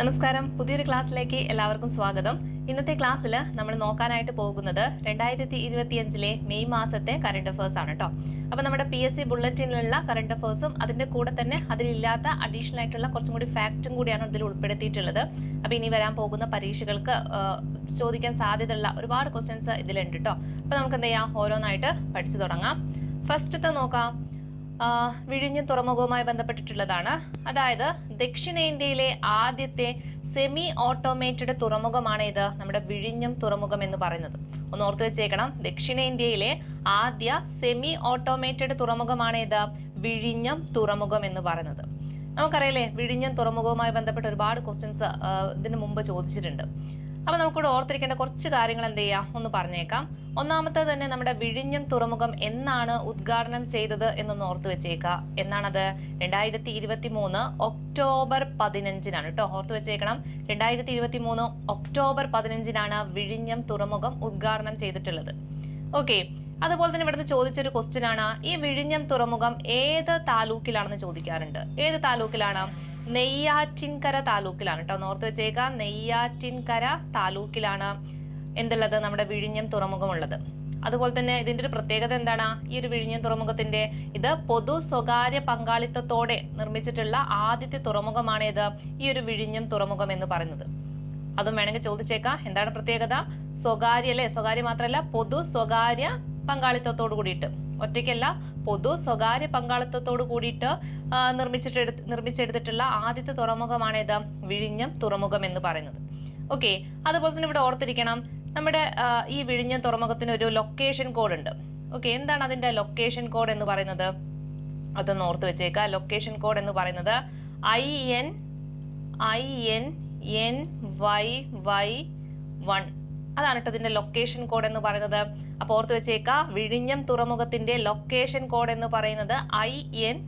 നമസ്കാരം. പുതിയൊരു ക്ലാസ്സിലേക്ക് എല്ലാവർക്കും സ്വാഗതം. ഇന്നത്തെ ക്ലാസ്സിൽ നമ്മൾ നോക്കാനായിട്ട് പോകുന്നത് രണ്ടായിരത്തി ഇരുപത്തിയഞ്ചിലെ മെയ് മാസത്തെ കറണ്ട് അഫേഴ്സ് ആണ് കേട്ടോ അപ്പോൾ നമ്മുടെ പി എസ് സി ബുള്ളറ്റിനിലുള്ള കറണ്ട് അഫേഴ്സും അതിന്റെ കൂടെ തന്നെ അതിലില്ലാത്ത അഡീഷണൽ ആയിട്ടുള്ള കുറച്ചും കൂടി ഫാക്റ്റും കൂടിയാണ് ഇതിൽ ഉൾപ്പെടുത്തിയിട്ടുള്ളത്. അപ്പോൾ ഇനി വരാൻ പോകുന്ന പരീക്ഷകൾക്ക് ചോദിക്കാൻ സാധ്യതയുള്ള ഒരുപാട് ക്വസ്റ്റ്യൻസ് ഇതിലുണ്ട് കേട്ടോ അപ്പോൾ നമുക്ക് എന്ത് ചെയ്യാം ഓരോന്നായിട്ട് പഠിച്ചു തുടങ്ങാം. ഫസ്റ്റത്തെ നോക്കാം. വിഴിഞ്ഞം തുറമുഖവുമായി ബന്ധപ്പെട്ടിട്ടുള്ളതാണ്. അതായത് ദക്ഷിണേന്ത്യയിലെ ആദ്യത്തെ സെമി ഓട്ടോമേറ്റഡ് തുറമുഖമാണ് ഇത് നമ്മുടെ വിഴിഞ്ഞം തുറമുഖം എന്ന് പറയുന്നത്. ഒന്ന് ഓർത്തു വെച്ചേക്കണം. ദക്ഷിണേന്ത്യയിലെ ആദ്യ സെമി ഓട്ടോമേറ്റഡ് തുറമുഖമാണ് ഇത് വിഴിഞ്ഞം തുറമുഖം എന്ന് പറയുന്നത്. നമുക്കറിയാലേ വിഴിഞ്ഞം തുറമുഖവുമായി ബന്ധപ്പെട്ട് ഒരുപാട് ക്വസ്റ്റ്യൻസ് ഇതിനു മുമ്പ് ചോദിച്ചിട്ടുണ്ട്. അപ്പൊ നമുക്കിവിടെ ഓർത്തിരിക്കേണ്ട കുറച്ച് കാര്യങ്ങൾ എന്ത് ചെയ്യാം? ഒന്ന് പറഞ്ഞേക്കാം. ഒന്നാമത്തെ തന്നെ നമ്മുടെ വിഴിഞ്ഞം തുറമുഖം എന്നാണ് ഉദ്ഘാടനം ചെയ്തത് എന്നൊന്ന് ഓർത്ത് വെച്ചേക്കുക. എന്നാണത്? രണ്ടായിരത്തി ഇരുപത്തി മൂന്ന് ഒക്ടോബർ പതിനഞ്ചിനാണ് കേട്ടോ. ഓർത്ത് വെച്ചേക്കണം. രണ്ടായിരത്തി ഇരുപത്തി മൂന്ന് ഒക്ടോബർ പതിനഞ്ചിനാണ് വിഴിഞ്ഞം തുറമുഖം ഉദ്ഘാടനം ചെയ്തിട്ടുള്ളത്. ഓക്കെ. അതുപോലെ തന്നെ ഇവിടുന്ന് ചോദിച്ചൊരു ക്വസ്റ്റ്യൻ ആണ്. ഈ വിഴിഞ്ഞം തുറമുഖം ഏത് താലൂക്കിലാണെന്ന് ചോദിക്കാറുണ്ട്? ഏത് താലൂക്കിലാണ്? നെയ്യാറ്റിൻകര താലൂക്കിലാണ് കേട്ടോ. നോർത്ത് വെച്ചേക്ക നെയ്യാറ്റിൻകര താലൂക്കിലാണ് എന്തുള്ളത്? നമ്മുടെ വിഴിഞ്ഞം തുറമുഖമുള്ളത്. അതുപോലെ തന്നെ ഇതിന്റെ ഒരു പ്രത്യേകത എന്താണ്? ഈ ഒരു വിഴിഞ്ഞം തുറമുഖത്തിന്റെ ഇത് പൊതു സ്വകാര്യ പങ്കാളിത്തത്തോടെ നിർമ്മിച്ചിട്ടുള്ള ആദ്യത്തെ തുറമുഖമാണ് ഇത്. ഈ ഒരു വിഴിഞ്ഞം തുറമുഖം എന്ന് പറയുന്നത്. അതും വേണമെങ്കിൽ ചോദിച്ചേക്കാം. എന്താണ് പ്രത്യേകത? സ്വകാര്യ അല്ലെ? സ്വകാര്യ മാത്രമല്ല പൊതു സ്വകാര്യ പങ്കാളിത്തത്തോട് കൂടിയിട്ട്. ഒറ്റയ്ക്കല്ല പൊതു സ്വകാര്യ പങ്കാളിത്തത്തോട് കൂടിയിട്ട് ആ, നിർമ്മിച്ചിട്ട് നിർമ്മിച്ചെടുത്തിട്ടുള്ള ആദ്യത്തെ തുറമുഖമാണ് ഇത് വിഴിഞ്ഞം തുറമുഖം എന്ന് പറയുന്നത്. ഓക്കെ അതുപോലെ തന്നെ ഇവിടെ ഓർത്തിരിക്കണം നമ്മുടെ ഈ വിഴിഞ്ഞം തുറമുഖത്തിന് ഒരു ലൊക്കേഷൻ കോഡ് ഉണ്ട്. ഓക്കെ എന്താണ് അതിന്റെ ലൊക്കേഷൻ കോഡ് എന്ന് പറയുന്നത്? അതൊന്ന് ഓർത്ത് വെച്ചേക്കുക ലൊക്കേഷൻ കോഡ് എന്ന് പറയുന്നത് I N I N N Y Y one. അതാണ് കേട്ടോ ഇതിന്റെ ലൊക്കേഷൻ കോഡ് എന്ന് പറയുന്നത്. അപ്പോൾ ഓർത്ത് വെച്ചേക്ക വിഴിഞ്ഞം തുറമുഖത്തിന്റെ ലൊക്കേഷൻ കോഡ് എന്ന് പറയുന്നത് I N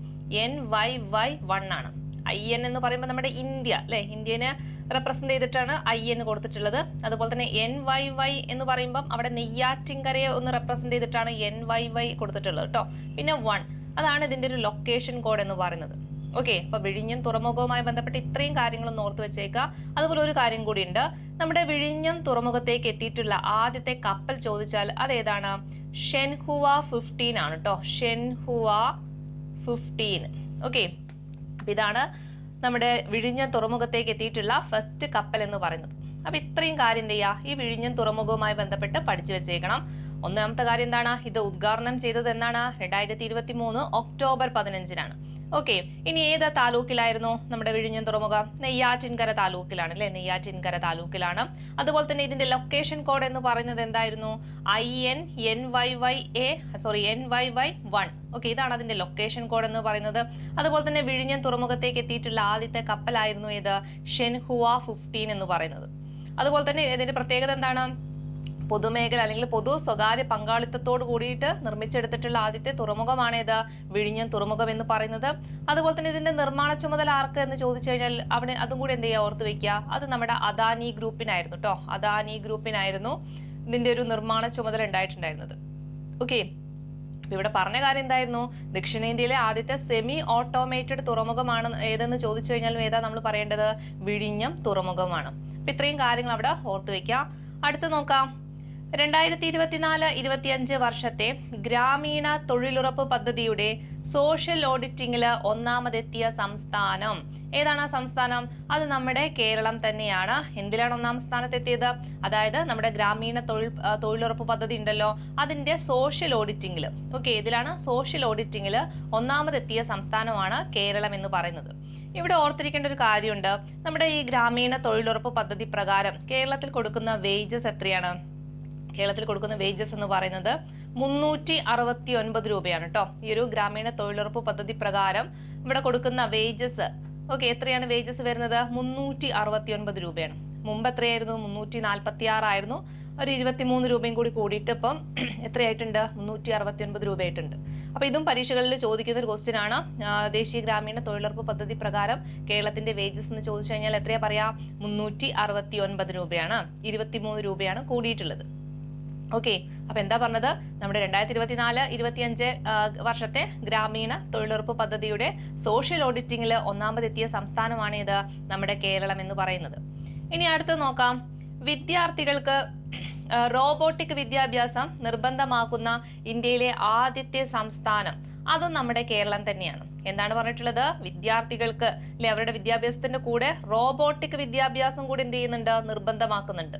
N Y Y one ആണ്. ഐ എൻ എന്ന് പറയുമ്പോൾ നമ്മുടെ ഇന്ത്യ അല്ലെ? ഇന്ത്യനെ റെപ്രസെന്റ് ചെയ്തിട്ടാണ് ഐ എൻ കൊടുത്തിട്ടുള്ളത്. അതുപോലെ തന്നെ എൻ വൈ വൈ എന്ന് പറയുമ്പം അവിടെ നെയ്യാറ്റിൻകരയെ ഒന്ന് റെപ്രസെന്റ് ചെയ്തിട്ടാണ് എൻ വൈ വൈ കൊടുത്തിട്ടുള്ളത് കേട്ടോ. പിന്നെ വൺ അതാണ് ഇതിന്റെ ഒരു ലൊക്കേഷൻ കോഡ് എന്ന് പറയുന്നത്. ഓക്കെ അപ്പൊ വിഴിഞ്ഞം തുറമുഖവുമായി ബന്ധപ്പെട്ട് ഇത്രയും കാര്യങ്ങളും ഓർത്ത് വെച്ചേക്കുക അതുപോലെ ഒരു കാര്യം കൂടിയുണ്ട്. നമ്മുടെ വിഴിഞ്ഞം തുറമുഖത്തേക്ക് എത്തിയിട്ടുള്ള ആദ്യത്തെ കപ്പൽ ചോദിച്ചാൽ അതേതാണ്? ഷെൻഹുവ ഫിഫ്റ്റീൻ ആണ് കേട്ടോ ഷെൻഹുവ ഫിഫ്റ്റീൻ ഓക്കെ അപ്പൊ ഇതാണ് നമ്മുടെ വിഴിഞ്ഞം തുറമുഖത്തേക്ക് എത്തിയിട്ടുള്ള ഫസ്റ്റ് കപ്പൽ എന്ന് പറയുന്നത്. അപ്പൊ ഇത്രയും കാര്യം എന്ത് ചെയ്യുക ഈ വിഴിഞ്ഞം തുറമുഖവുമായി ബന്ധപ്പെട്ട് പഠിച്ചു വെച്ചേക്കണം. ഒന്നാമത്തെ കാര്യം എന്താണ്? ഇത് ഉദ്ഘാടനം ചെയ്തത് എന്നാണ്. രണ്ടായിരത്തി ഇരുപത്തി മൂന്ന് ഒക്ടോബർ പതിനഞ്ചിനാണ്. ഓക്കെ ഇനി ഏതാ താലൂക്കിലായിരുന്നു നമ്മുടെ വിഴിഞ്ഞം തുറമുഖം? നെയ്യാറ്റിൻകര താലൂക്കിലാണ് അല്ലെ? നെയ്യാറ്റിൻകര താലൂക്കിലാണ്. അതുപോലെ തന്നെ ഇതിന്റെ ലൊക്കേഷൻ കോഡ് എന്ന് പറയുന്നത് എന്തായിരുന്നു? I N N Y Y A sorry N Y Y one okay ഇതാണ് അതിന്റെ ലൊക്കേഷൻ കോഡ് എന്ന് പറയുന്നത്. അതുപോലെ തന്നെ വിഴിഞ്ഞം തുറമുഖത്തേക്ക് എത്തിയിട്ടുള്ള ആദ്യത്തെ കപ്പലായിരുന്നു ഏത്? ഷെൻഹുവ ഫിഫ്റ്റീൻ എന്ന് പറയുന്നത്. അതുപോലെ തന്നെ ഇതിന്റെ പ്രത്യേകത എന്താണ്? പൊതുമേഖല അല്ലെങ്കിൽ പൊതു സ്വകാര്യ പങ്കാളിത്തത്തോട് കൂടിയിട്ട് നിർമ്മിച്ചെടുത്തിട്ടുള്ള ആദ്യത്തെ തുറമുഖമാണ് ഇത് വിഴിഞ്ഞം തുറമുഖം എന്ന് പറയുന്നത്. അതുപോലെ തന്നെ ഇതിന്റെ നിർമ്മാണ ചുമതല ആർക്ക് എന്ന് ചോദിച്ചു കഴിഞ്ഞാൽ അവിടെ അതും കൂടി എന്ത് ചെയ്യുക ഓർത്ത് വെക്കുക അത് നമ്മുടെ അദാനി ഗ്രൂപ്പിനായിരുന്നു കേട്ടോ അദാനി ഗ്രൂപ്പിനായിരുന്നു ഇതിന്റെ ഒരു നിർമ്മാണ ചുമതല ഉണ്ടായിട്ടുണ്ടായിരുന്നത്. ഓക്കെ ഇവിടെ പറഞ്ഞ കാര്യം എന്തായിരുന്നു? ദക്ഷിണേന്ത്യയിലെ ആദ്യത്തെ സെമി ഓട്ടോമേറ്റഡ് തുറമുഖമാണ് ഏതെന്ന് ചോദിച്ചു കഴിഞ്ഞാൽ ഏതാ നമ്മൾ പറയേണ്ടത്? വിഴിഞ്ഞം തുറമുഖമാണ്. അപ്പൊ ഇത്രയും കാര്യങ്ങൾ അവിടെ ഓർത്ത് വെക്കാം അടുത്ത് നോക്കാം. രണ്ടായിരത്തി ഇരുപത്തിനാല് ഇരുപത്തിയഞ്ച് വർഷത്തെ ഗ്രാമീണ തൊഴിലുറപ്പ് പദ്ധതിയുടെ സോഷ്യൽ ഓഡിറ്റിംഗിൽ ഒന്നാമതെത്തിയ സംസ്ഥാനം. ഏതാണ് ആ സംസ്ഥാനം? അത് നമ്മുടെ കേരളം തന്നെയാണ്. എന്തിലാണ് ഒന്നാം സ്ഥാനത്തെത്തിയത്? അതായത് നമ്മുടെ ഗ്രാമീണ തൊഴിൽ തൊഴിലുറപ്പ് പദ്ധതി ഉണ്ടല്ലോ അതിന്റെ സോഷ്യൽ ഓഡിറ്റിംഗിൽ ഓക്കെ ഇതിലാണ് സോഷ്യൽ ഓഡിറ്റിംഗിൽ ഒന്നാമതെത്തിയ സംസ്ഥാനമാണ് കേരളം എന്ന് പറയുന്നത്. ഇവിടെ ഓർത്തിരിക്കേണ്ട ഒരു കാര്യമുണ്ട്. നമ്മുടെ ഈ ഗ്രാമീണ തൊഴിലുറപ്പ് പദ്ധതി പ്രകാരം കേരളത്തിൽ കൊടുക്കുന്ന വേജസ് എത്രയാണ്? കേരളത്തിൽ കൊടുക്കുന്ന വേജസ് എന്ന് പറയുന്നത് മുന്നൂറ്റി അറുപത്തി ഒൻപത് രൂപയാണ് കേട്ടോ ഈ ഒരു ഗ്രാമീണ തൊഴിലുറപ്പ് പദ്ധതി പ്രകാരം ഇവിടെ കൊടുക്കുന്ന വേജസ് ഓക്കെ എത്രയാണ് വേജസ് വരുന്നത്? മുന്നൂറ്റി അറുപത്തി ഒൻപത് രൂപയാണ്. മുമ്പ് എത്രയായിരുന്നു? മുന്നൂറ്റി നാൽപ്പത്തി ആറായിരുന്നു ഒരു ഇരുപത്തിമൂന്ന് രൂപയും കൂടി കൂടിയിട്ട് ഇപ്പം എത്രയായിട്ടുണ്ട്? മുന്നൂറ്റി അറുപത്തി ഒൻപത് രൂപയായിട്ടുണ്ട്. അപ്പൊ ഇതും പരീക്ഷകളിൽ ചോദിക്കുന്ന ഒരു ക്വസ്റ്റ്യൻ ആണ്. ദേശീയ ഗ്രാമീണ തൊഴിലുറപ്പ് പദ്ധതി പ്രകാരം കേരളത്തിന്റെ വേജസ് എന്ന് ചോദിച്ചു കഴിഞ്ഞാൽ എത്രയാ പറയാ? മുന്നൂറ്റി അറുപത്തി ഒൻപത് രൂപയാണ്. ഇരുപത്തിമൂന്ന് രൂപയാണ് കൂടിയിട്ടുള്ളത്. ഓക്കെ അപ്പൊ എന്താ പറഞ്ഞത്? നമ്മുടെ രണ്ടായിരത്തി ഇരുപത്തിനാല് ഇരുപത്തിയഞ്ച് വർഷത്തെ ഗ്രാമീണ തൊഴിലുറപ്പ് പദ്ധതിയുടെ സോഷ്യൽ ഓഡിറ്റിംഗിൽ ഒന്നാമതെത്തിയ സംസ്ഥാനമാണ് ഇത് നമ്മുടെ കേരളം എന്ന് പറയുന്നത്. ഇനി അടുത്ത് നോക്കാം. വിദ്യാർത്ഥികൾക്ക് റോബോട്ടിക് വിദ്യാഭ്യാസം നിർബന്ധമാക്കുന്ന ഇന്ത്യയിലെ ആദ്യത്തെ സംസ്ഥാനം അതും നമ്മുടെ കേരളം തന്നെയാണ്. എന്താണ് പറഞ്ഞിട്ടുള്ളത്? വിദ്യാർത്ഥികൾക്ക് അല്ലെ അവരുടെ വിദ്യാഭ്യാസത്തിന്റെ കൂടെ റോബോട്ടിക് വിദ്യാഭ്യാസം കൂടി എന്ത് ചെയ്യുന്നുണ്ട്? നിർബന്ധമാക്കുന്നുണ്ട്.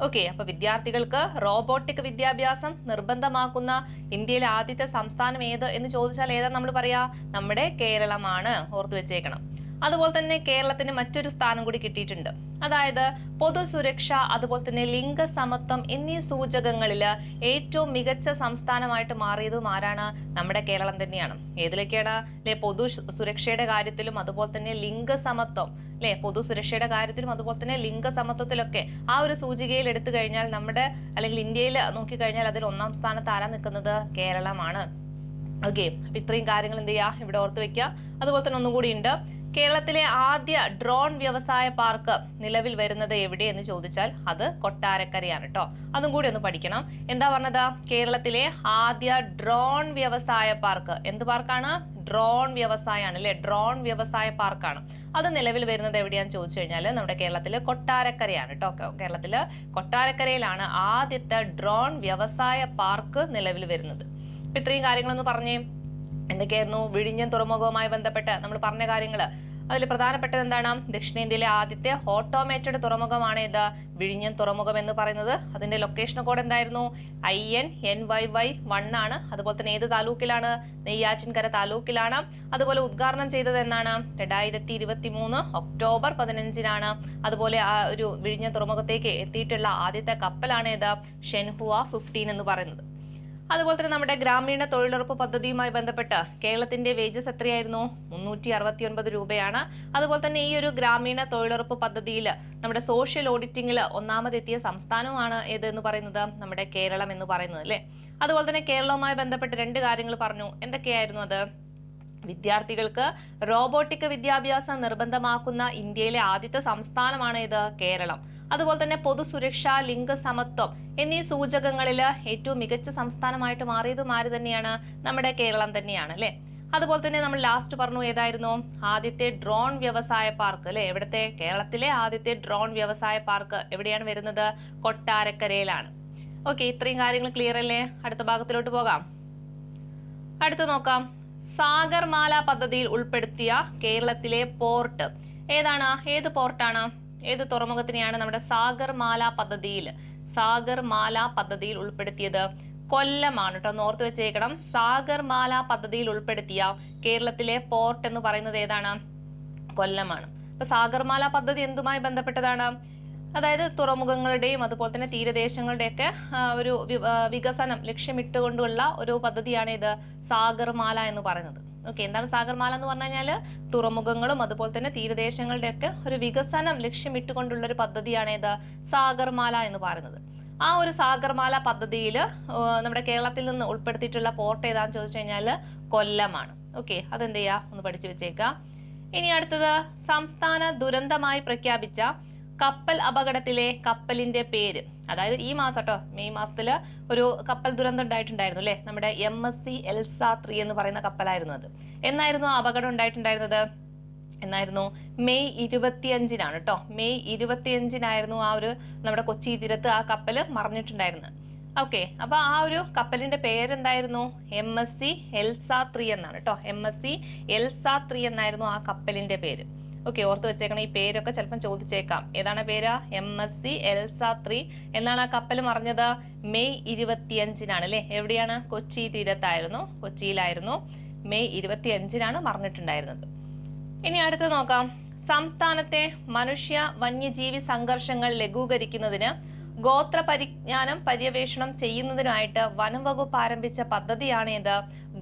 ഓക്കെ അപ്പൊ വിദ്യാർത്ഥികൾക്ക് റോബോട്ടിക് വിദ്യാഭ്യാസം നിർബന്ധമാക്കുന്ന ഇന്ത്യയിലെ ആദ്യത്തെ സംസ്ഥാനം ഏത് എന്ന് ചോദിച്ചാൽ ഏതാ നമ്മൾ പറയാ? നമ്മുടെ കേരളമാണ്. ഓർത്തു വെച്ചേക്കണം. അതുപോലെ തന്നെ കേരളത്തിന് മറ്റൊരു സ്ഥാനം കൂടി കിട്ടിയിട്ടുണ്ട്. അതായത് പൊതുസുരക്ഷ അതുപോലെ തന്നെ ലിംഗസമത്വം എന്നീ സൂചകങ്ങളിൽ ഏറ്റവും മികച്ച സംസ്ഥാനമായിട്ട് മാറിയതും ആരാണ്? നമ്മുടെ കേരളം തന്നെയാണ്. ഏതിലൊക്കെയാണ്? അല്ലെ പൊതു സുരക്ഷയുടെ കാര്യത്തിലും അതുപോലെ തന്നെ ലിംഗസമത്വം. അല്ലെ പൊതുസുരക്ഷയുടെ കാര്യത്തിലും അതുപോലെ തന്നെ ലിംഗസമത്വത്തിലൊക്കെ ആ ഒരു സൂചികയിൽ എടുത്തു കഴിഞ്ഞാൽ നമ്മുടെ അല്ലെങ്കിൽ ഇന്ത്യയിൽ നോക്കിക്കഴിഞ്ഞാൽ അതിൽ ഒന്നാം സ്ഥാനത്ത് ആരാ നിൽക്കുന്നത്? കേരളമാണ്. ഓക്കെ ഇത്രയും കാര്യങ്ങൾ എന്ത് ചെയ്യുക ഇവിടെ ഓർത്ത് വെക്കുക അതുപോലെ തന്നെ ഒന്നുകൂടി ഉണ്ട്. കേരളത്തിലെ ആദ്യ ഡ്രോൺ വ്യവസായ പാർക്ക് നിലവിൽ വരുന്നത് എവിടെ എന്ന് ചോദിച്ചാൽ അത് കൊട്ടാരക്കരയാണ് കേട്ടോ അതും കൂടി ഒന്ന് പഠിക്കണം. എന്താ പറഞ്ഞത്? കേരളത്തിലെ ആദ്യ ഡ്രോൺ വ്യവസായ പാർക്ക്. എന്ത് പാർക്കാണ്? ഡ്രോൺ വ്യവസായമാണ് അല്ലെ ഡ്രോൺ വ്യവസായ പാർക്കാണ്. അത് നിലവിൽ വരുന്നത് എവിടെയാന്ന് ചോദിച്ചു കഴിഞ്ഞാൽ നമ്മുടെ കേരളത്തിലെ കൊട്ടാരക്കരയാണ് കേട്ടോ കേരളത്തിലെ കൊട്ടാരക്കരയിലാണ് ആദ്യത്തെ ഡ്രോൺ വ്യവസായ പാർക്ക് നിലവിൽ വരുന്നത്. ഇത്രയും കാര്യങ്ങളൊന്ന് പറഞ്ഞേ. എന്തൊക്കെയായിരുന്നു വിഴിഞ്ഞം തുറമുഖവുമായി ബന്ധപ്പെട്ട് നമ്മൾ പറഞ്ഞ കാര്യങ്ങൾ അതിൽ പ്രധാനപ്പെട്ടത് എന്താണ്? ദക്ഷിണേന്ത്യയിലെ ആദ്യത്തെ ഓട്ടോമേറ്റഡ് തുറമുഖമാണ് ഇത്. വിഴിഞ്ഞം തുറമുഖം എന്ന് പറയുന്നത്. അതിന്റെ ലൊക്കേഷൻ കോഡ് എന്തായിരുന്നു? I N N Y Y one ആണ്. അതുപോലെ തന്നെ ഏത് താലൂക്കിലാണ്? നെയ്യാറ്റിൻകര താലൂക്കിലാണ്. അതുപോലെ ഉദ്ഘാടനം ചെയ്തത് എന്നാണ് രണ്ടായിരത്തി ഇരുപത്തി മൂന്ന് ഒക്ടോബർ പതിനഞ്ചിനാണ്. അതുപോലെ ആ ഒരു വിഴിഞ്ഞം തുറമുഖത്തേക്ക് എത്തിയിട്ടുള്ള ആദ്യത്തെ കപ്പലാണ് ഇത്. ഷെൻഹുവ ഫിഫ്റ്റീൻ എന്ന് പറയുന്നത്. അതുപോലെ തന്നെ നമ്മുടെ ഗ്രാമീണ തൊഴിലുറപ്പ് പദ്ധതിയുമായി ബന്ധപ്പെട്ട് കേരളത്തിന്റെ വേജസ് എത്രയായിരുന്നു? മുന്നൂറ്റി അറുപത്തി ഒൻപത് രൂപയാണ്. അതുപോലെ തന്നെ ഈ ഒരു ഗ്രാമീണ തൊഴിലുറപ്പ് പദ്ധതിയിൽ നമ്മുടെ സോഷ്യൽ ഓഡിറ്റിംഗിൽ ഒന്നാമതെത്തിയ സംസ്ഥാനമാണ് ഏത് എന്ന് പറയുന്നത്? നമ്മുടെ കേരളം എന്ന് പറയുന്നത് അല്ലേ? അതുപോലെ തന്നെ കേരളവുമായി ബന്ധപ്പെട്ട് രണ്ട് കാര്യങ്ങൾ പറഞ്ഞു. എന്തൊക്കെയായിരുന്നു അത്? വിദ്യാർത്ഥികൾക്ക് റോബോട്ടിക് വിദ്യാഭ്യാസം നിർബന്ധമാക്കുന്ന ഇന്ത്യയിലെ ആദ്യത്തെ സംസ്ഥാനമാണ് ഇത് കേരളം. അതുപോലെ തന്നെ പൊതുസുരക്ഷ ലിംഗസമത്വം എന്നീ സൂചകങ്ങളിൽ ഏറ്റവും മികച്ച സംസ്ഥാനമായിട്ട് മാറിയതും ആര് തന്നെയാണ്? നമ്മുടെ കേരളം തന്നെയാണ് അല്ലെ? അതുപോലെ തന്നെ നമ്മൾ ലാസ്റ്റ് പറഞ്ഞു ഏതായിരുന്നു? ആദ്യത്തെ ഡ്രോൺ വ്യവസായ പാർക്ക് അല്ലെ? എവിടത്തെ കേരളത്തിലെ ആദ്യത്തെ ഡ്രോൺ വ്യവസായ പാർക്ക് എവിടെയാണ് വരുന്നത്? കൊട്ടാരക്കരയിലാണ്. ഓക്കെ ഇത്രയും കാര്യങ്ങൾ ക്ലിയർ അല്ലേ? അടുത്ത ഭാഗത്തിലോട്ട് പോകാം. അടുത്ത് നോക്കാം. സാഗർമാല പദ്ധതിയിൽ ഉൾപ്പെടുത്തിയ കേരളത്തിലെ പോർട്ട് ഏതാണ്? ഏത് പോർട്ടാണ് ഏത് തുറമുഖത്തിനെയാണ് നമ്മുടെ സാഗർമാല പദ്ധതിയിൽ സാഗർമാല പദ്ധതിയിൽ ഉൾപ്പെടുത്തിയത്? കൊല്ലമാണ് കേട്ടോ ഓർത്ത് വെച്ചേക്കണം. സാഗർമാല പദ്ധതിയിൽ ഉൾപ്പെടുത്തിയ കേരളത്തിലെ പോർട്ട് എന്ന് പറയുന്നത് ഏതാണ്? കൊല്ലമാണ്. അപ്പൊ സാഗർമാല പദ്ധതി എന്തുമായി ബന്ധപ്പെട്ടതാണ്? അതായത് തുറമുഖങ്ങളുടെയും അതുപോലെ തന്നെ തീരദേശങ്ങളുടെയൊക്കെ ഒരു വികസനം ലക്ഷ്യമിട്ടുകൊണ്ടുള്ള ഒരു പദ്ധതിയാണ് ഇത് സാഗർമാല എന്ന് പറയുന്നത്. ഓക്കെ എന്താണ് സാഗർമാല എന്ന് പറഞ്ഞു കഴിഞ്ഞാൽ തുറമുഖങ്ങളും അതുപോലെ തന്നെ തീരദേശങ്ങളുടെ ഒക്കെ ഒരു വികസനം ലക്ഷ്യമിട്ടുകൊണ്ടുള്ള ഒരു പദ്ധതിയാണ് ഏത്? സാഗർമാല എന്ന് പറയുന്നത്. ആ ഒരു സാഗർമാല പദ്ധതിയിൽ നമ്മുടെ കേരളത്തിൽ നിന്ന് ഉൾപ്പെടുത്തിയിട്ടുള്ള പോർട്ട് ഏതാന്ന് ചോദിച്ചു കഴിഞ്ഞാൽ കൊല്ലമാണ്. ഓക്കെ അതെന്ത് ചെയ്യാ ഒന്ന് പഠിച്ചു വെച്ചേക്കാം. ഇനി അടുത്തത് സംസ്ഥാന ദുരന്തമായി പ്രഖ്യാപിച്ച കപ്പൽ അപകടത്തിലെ കപ്പലിന്റെ പേര്. അതായത് ഈ മാസം കേട്ടോ മെയ് മാസത്തിൽ ഒരു കപ്പൽ ദുരന്തം ഉണ്ടായിട്ടുണ്ടായിരുന്നു അല്ലേ? നമ്മുടെ M S C Elsa three എന്ന് പറയുന്ന കപ്പലായിരുന്നു അത്. എന്നായിരുന്നു ആ അപകടം ഉണ്ടായിട്ടുണ്ടായിരുന്നത്? എന്നായിരുന്നു? മെയ് ഇരുപത്തിയഞ്ചിനാണ് കേട്ടോ മെയ് ഇരുപത്തിയഞ്ചിനായിരുന്നു ആ ഒരു നമ്മുടെ കൊച്ചി തീരത്ത് ആ കപ്പൽ മറിഞ്ഞിട്ടുണ്ടായിരുന്നത് ഓക്കെ അപ്പൊ ആ ഒരു കപ്പലിന്റെ പേരെന്തായിരുന്നു? M S C Elsa three എന്നാണ് കേട്ടോ M S C Elsa three എന്നായിരുന്നു ആ കപ്പലിന്റെ പേര്. ഓക്കെ ഓർത്ത് വെച്ചേക്കണം. ഈ പേരൊക്കെ ചിലപ്പം ചോദിച്ചേക്കാം. ഏതാണ് പേര്? M S C Elsa three എന്നാണ് ആ കപ്പൽ മറിഞ്ഞത്? മെയ് ഇരുപത്തിയഞ്ചിനാണ് അല്ലെ? എവിടെയാണ്? കൊച്ചി തീരത്തായിരുന്നു. കൊച്ചിയിലായിരുന്നു. മെയ് ഇരുപത്തിയഞ്ചിനാണ് മറിഞ്ഞിട്ടുണ്ടായിരുന്നത്. ഇനി അടുത്ത് നോക്കാം. സംസ്ഥാനത്തെ മനുഷ്യ വന്യജീവി സംഘർഷങ്ങൾ ലഘൂകരിക്കുന്നതിന് ഗോത്ര പരിജ്ഞാനം പര്യവേഷണം ചെയ്യുന്നതിനായിട്ട് വനം വകുപ്പ് ആരംഭിച്ച പദ്ധതിയാണ് ഇത്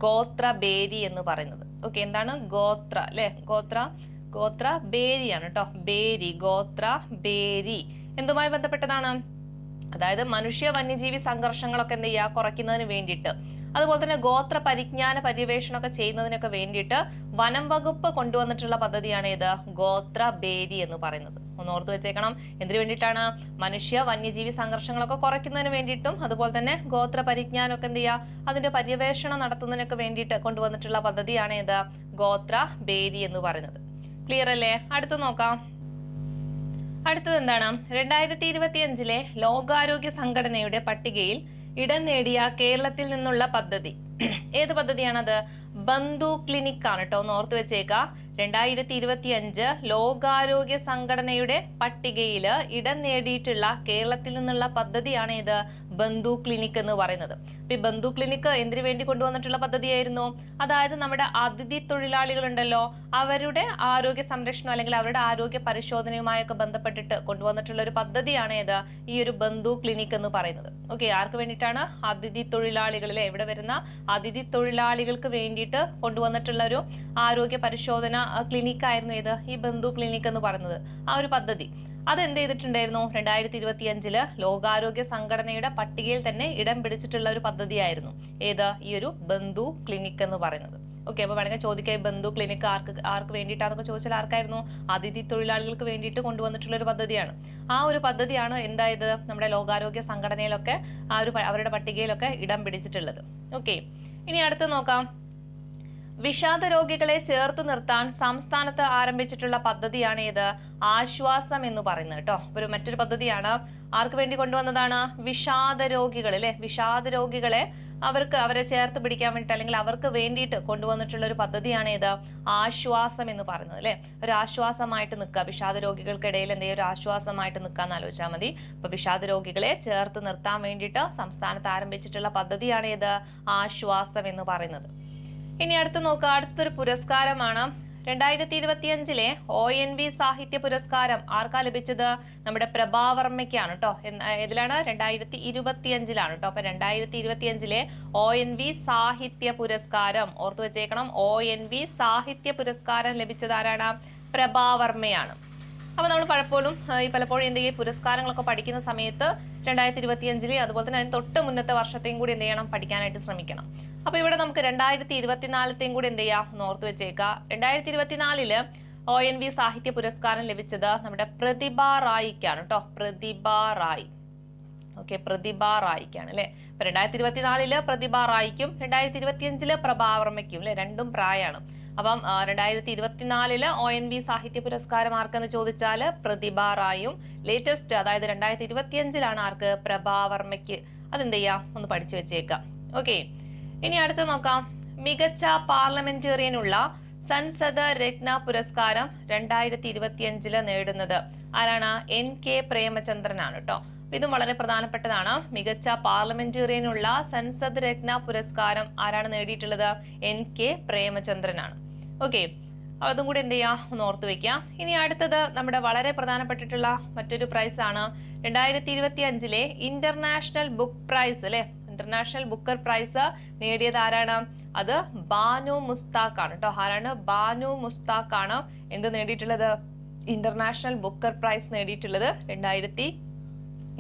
ഗോത്ര ബേരി എന്ന് പറയുന്നത്. ഓക്കെ എന്താണ്? ഗോത്ര അല്ലെ? ഗോത്ര ഗോത്ര ബേരിയാണ് കേട്ടോ. ബേരി ഗോത്ര ബേരി. എന്തുമായി ബന്ധപ്പെട്ടതാണ്? അതായത് മനുഷ്യ വന്യജീവി സംഘർഷങ്ങളൊക്കെ എന്ത് ചെയ്യുക? കുറയ്ക്കുന്നതിന് വേണ്ടിയിട്ട്. അതുപോലെ തന്നെ ഗോത്ര പരിജ്ഞാന പര്യവേഷണമൊക്കെ ചെയ്യുന്നതിനൊക്കെ വേണ്ടിയിട്ട് വനം വകുപ്പ് കൊണ്ടുവന്നിട്ടുള്ള പദ്ധതിയാണ് ഇത്. ഗോത്ര ബേരി എന്ന് പറയുന്നത്. ഒന്ന് ഓർത്ത് വെച്ചേക്കണം. എന്തിനു വേണ്ടിയിട്ടാണ്? മനുഷ്യ വന്യജീവി സംഘർഷങ്ങളൊക്കെ കുറയ്ക്കുന്നതിന് വേണ്ടിയിട്ടും അതുപോലെ തന്നെ ഗോത്ര പരിജ്ഞാനമൊക്കെ എന്ത് ചെയ്യുക? അതിന്റെ പര്യവേഷണം നടത്തുന്നതിനൊക്കെ വേണ്ടിയിട്ട് കൊണ്ടുവന്നിട്ടുള്ള പദ്ധതിയാണ് ഏത് ഗോത്ര ബേരി എന്ന് പറയുന്നത്. ക്ലിയർ അല്ലേ? അടുത്ത് നോക്കാം. അടുത്തത് എന്താണ്? രണ്ടായിരത്തി ഇരുപത്തി അഞ്ചിലെ ലോകാരോഗ്യ സംഘടനയുടെ പട്ടികയിൽ ഇടം നേടിയ കേരളത്തിൽ നിന്നുള്ള പദ്ധതി. ഏത് പദ്ധതിയാണത്? ബന്ധു ക്ലിനിക് ആണ് കേട്ടോ ഒന്ന് ഓർത്ത് വെച്ചേക്ക. രണ്ടായിരത്തി ഇരുപത്തി അഞ്ച് ലോകാരോഗ്യ സംഘടനയുടെ പട്ടികയിൽ ഇടം നേടിയിട്ടുള്ള കേരളത്തിൽ നിന്നുള്ള പദ്ധതിയാണ് ഇത് ബന്ധു ക്ലിനിക് എന്ന് പറയുന്നത്. അപ്പൊ ഈ ബന്ധു ക്ലിനിക് എന്തിനു വേണ്ടി കൊണ്ടുവന്നിട്ടുള്ള പദ്ധതിയായിരുന്നു? അതായത് നമ്മുടെ അതിഥി തൊഴിലാളികൾ ഉണ്ടല്ലോ അവരുടെ ആരോഗ്യ സംരക്ഷണം അല്ലെങ്കിൽ അവരുടെ ആരോഗ്യ പരിശോധനയുമായൊക്കെ ബന്ധപ്പെട്ടിട്ട് കൊണ്ടുവന്നിട്ടുള്ള ഒരു പദ്ധതിയാണ് ഏത് ഈ ഒരു ബന്ധു ക്ലിനിക് എന്ന് പറയുന്നത്. ഓക്കെ ആർക്ക് വേണ്ടിയിട്ടാണ്? അതിഥി തൊഴിലാളികളിലെ എവിടെ വരുന്ന അതിഥി തൊഴിലാളികൾക്ക് വേണ്ടിയിട്ട് കൊണ്ടുവന്നിട്ടുള്ള ഒരു ആരോഗ്യ പരിശോധന ക്ലിനിക് ആയിരുന്നു ഏത് ഈ ബന്ധു ക്ലിനിക് എന്ന് പറയുന്നത്. ആ ഒരു പദ്ധതി. അത് എന്ത് ചെയ്തിട്ടുണ്ടായിരുന്നു രണ്ടായിരത്തി ഇരുപത്തി അഞ്ചിൽ ലോകാരോഗ്യ സംഘടനയുടെ പട്ടികയിൽ തന്നെ ഇടം പിടിച്ചിട്ടുള്ള ഒരു പദ്ധതിയായിരുന്നു. ഏത്? ഈ ഒരു ബന്ധു ക്ലിനിക് എന്ന് പറയുന്നത്. ഓക്കെ അപ്പൊ വേണമെങ്കിൽ ചോദിക്കാം ഈ ബന്ധു ക്ലിനിക് ആർക്ക് ആർക്ക് വേണ്ടിയിട്ടാന്നൊക്കെ ചോദിച്ചാൽ ആർക്കായിരുന്നു? അതിഥി തൊഴിലാളികൾക്ക് വേണ്ടിയിട്ട് കൊണ്ടുവന്നിട്ടുള്ള ഒരു പദ്ധതിയാണ്. ആ ഒരു പദ്ധതിയാണ് എന്തായത്? നമ്മുടെ ലോകാരോഗ്യ സംഘടനയിലൊക്കെ ആ ഒരു അവരുടെ പട്ടികയിലൊക്കെ ഇടം പിടിച്ചിട്ടുള്ളത്. ഓക്കെ ഇനി അടുത്ത് നോക്കാം. വിഷാദ രോഗികളെ ചേർത്ത് നിർത്താൻ സംസ്ഥാനത്ത് ആരംഭിച്ചിട്ടുള്ള പദ്ധതിയാണ് ഏത് ആശ്വാസം എന്ന് പറയുന്നത് കേട്ടോ. ഒരു മറ്റൊരു പദ്ധതിയാണ് ആർക്ക് വേണ്ടി കൊണ്ടുവന്നതാണ്? വിഷാദ രോഗികൾ അല്ലെ വിഷാദ രോഗികളെ അവർക്ക് അവരെ ചേർത്ത് പിടിക്കാൻ വേണ്ടിയിട്ട് അല്ലെങ്കിൽ അവർക്ക് വേണ്ടിയിട്ട് കൊണ്ടുവന്നിട്ടുള്ള ഒരു പദ്ധതിയാണ് ഏത് ആശ്വാസം എന്ന് പറയുന്നത് അല്ലെ ഒരു ആശ്വാസമായിട്ട് നിൽക്കുക. വിഷാദ രോഗികൾക്കിടയിൽ എന്തെങ്കിലും ഒരു ആശ്വാസമായിട്ട് നിൽക്കാന്ന് ആലോചിച്ചാൽ മതി. അപ്പൊ വിഷാദ രോഗികളെ ചേർത്ത് നിർത്താൻ വേണ്ടിയിട്ട് സംസ്ഥാനത്ത് ആരംഭിച്ചിട്ടുള്ള പദ്ധതിയാണ് ഏത് ആശ്വാസം എന്ന് പറയുന്നത്. ഇനി അടുത്ത് നോക്കുക അടുത്തൊരു പുരസ്കാരമാണ്. രണ്ടായിരത്തി ഇരുപത്തി അഞ്ചിലെ ഒ എൻ വി സാഹിത്യ പുരസ്കാരം ആർക്കാ ലഭിച്ചത്? നമ്മുടെ പ്രഭാവർമ്മയ്ക്കാണ് കേട്ടോ ഇതിലാണ് രണ്ടായിരത്തി ഇരുപത്തി അഞ്ചിലാണ് കേട്ടോ അപ്പൊ രണ്ടായിരത്തി ഇരുപത്തി അഞ്ചിലെ ഒ എൻ വി സാഹിത്യ പുരസ്കാരം ഓർത്തു വെച്ചേക്കണം. ഒ എൻ വി സാഹിത്യ പുരസ്കാരം ലഭിച്ചത് ആരാണ്? പ്രഭാവർമ്മയാണ്. അപ്പൊ നമ്മൾ പലപ്പോഴും ഈ പലപ്പോഴും എന്തെങ്കിലും പുരസ്കാരങ്ങളൊക്കെ പഠിക്കുന്ന സമയത്ത് രണ്ടായിരത്തി ഇരുപത്തിയഞ്ചിലെ അതുപോലെ തന്നെ അതിന് തൊട്ട് മുന്നത്തെ വർഷത്തെയും കൂടി എന്ത് ചെയ്യണം? പഠിക്കാനായിട്ട് ശ്രമിക്കണം. അപ്പൊ ഇവിടെ നമുക്ക് രണ്ടായിരത്തി ഇരുപത്തിനാലത്തെയും കൂടി എന്ത് ചെയ്യാം? നോർത്ത് വെച്ചേക്കാം. രണ്ടായിരത്തി ഇരുപത്തിനാലിൽ ഒ എൻ വി സാഹിത്യ പുരസ്കാരം ലഭിച്ചത് നമ്മുടെ പ്രതിഭ റായിക്കാണ് കേട്ടോ പ്രതിഭ റായി. ഓക്കെ പ്രതിഭ റായിക്കാണ് അല്ലെ? രണ്ടായിരത്തി ഇരുപത്തിനാലിൽ പ്രതിഭ റായിക്കും രണ്ടായിരത്തി ഇരുപത്തിയഞ്ചിൽ പ്രഭാവർമ്മയ്ക്കും അല്ലെ? രണ്ടും പ്രായാണ്. അപ്പം രണ്ടായിരത്തി ഇരുപത്തിനാലിൽ ഒ എൻ വി സാഹിത്യ പുരസ്കാരം ആർക്കെന്ന് ചോദിച്ചാൽ പ്രതിഭ റായും. ലേറ്റസ്റ്റ് അതായത് രണ്ടായിരത്തി ഇരുപത്തിയഞ്ചിലാണ് ആർക്ക് പ്രഭാവർമ്മയ്ക്ക് അതെന്ത് ചെയ്യാം? ഒന്ന് പഠിച്ചു വെച്ചേക്കാം. ഓക്കെ ഇനി അടുത്ത് നോക്കാം. മികച്ച പാർലമെന്റേറിയനുള്ള സൻസദ രത്ന പുരസ്കാരം രണ്ടായിരത്തി ഇരുപത്തിയഞ്ചിൽ നേടുന്നത് ആരാണ്? എൻ കെ പ്രേമചന്ദ്രനാണ് കേട്ടോ ഇതും വളരെ പ്രധാനപ്പെട്ടതാണ്. മികച്ച പാർലമെന്റേറിയനുള്ള സൻസദ് രത്ന പുരസ്കാരം ആരാണ് നേടിയിട്ടുള്ളത്? N K പ്രേമചന്ദ്രനാണ്. ഓക്കെ അതും കൂടി എന്ത് ചെയ്യാ? ഒന്ന് ഓർത്ത് വെക്കാം ഇനി അടുത്തത് നമ്മുടെ വളരെ പ്രധാനപ്പെട്ടിട്ടുള്ള മറ്റൊരു പ്രൈസ് ആണ്. രണ്ടായിരത്തി ഇരുപത്തി അഞ്ചിലെ ഇന്റർനാഷണൽ ബുക്ക് പ്രൈസ് അല്ലെ? ഇന്റർനാഷണൽ ബുക്കർ പ്രൈസ് നേടിയത് ആരാണ്? അത് ബാനു മുസ്താഖ് ആണ് കേട്ടോ ആരാണ്? ബാനു മുസ്താഖ് ആണ് എന്ത് നേടിയിട്ടുള്ളത്? ഇന്റർനാഷണൽ ബുക്കർ പ്രൈസ് നേടിയിട്ടുള്ളത് രണ്ടായിരത്തി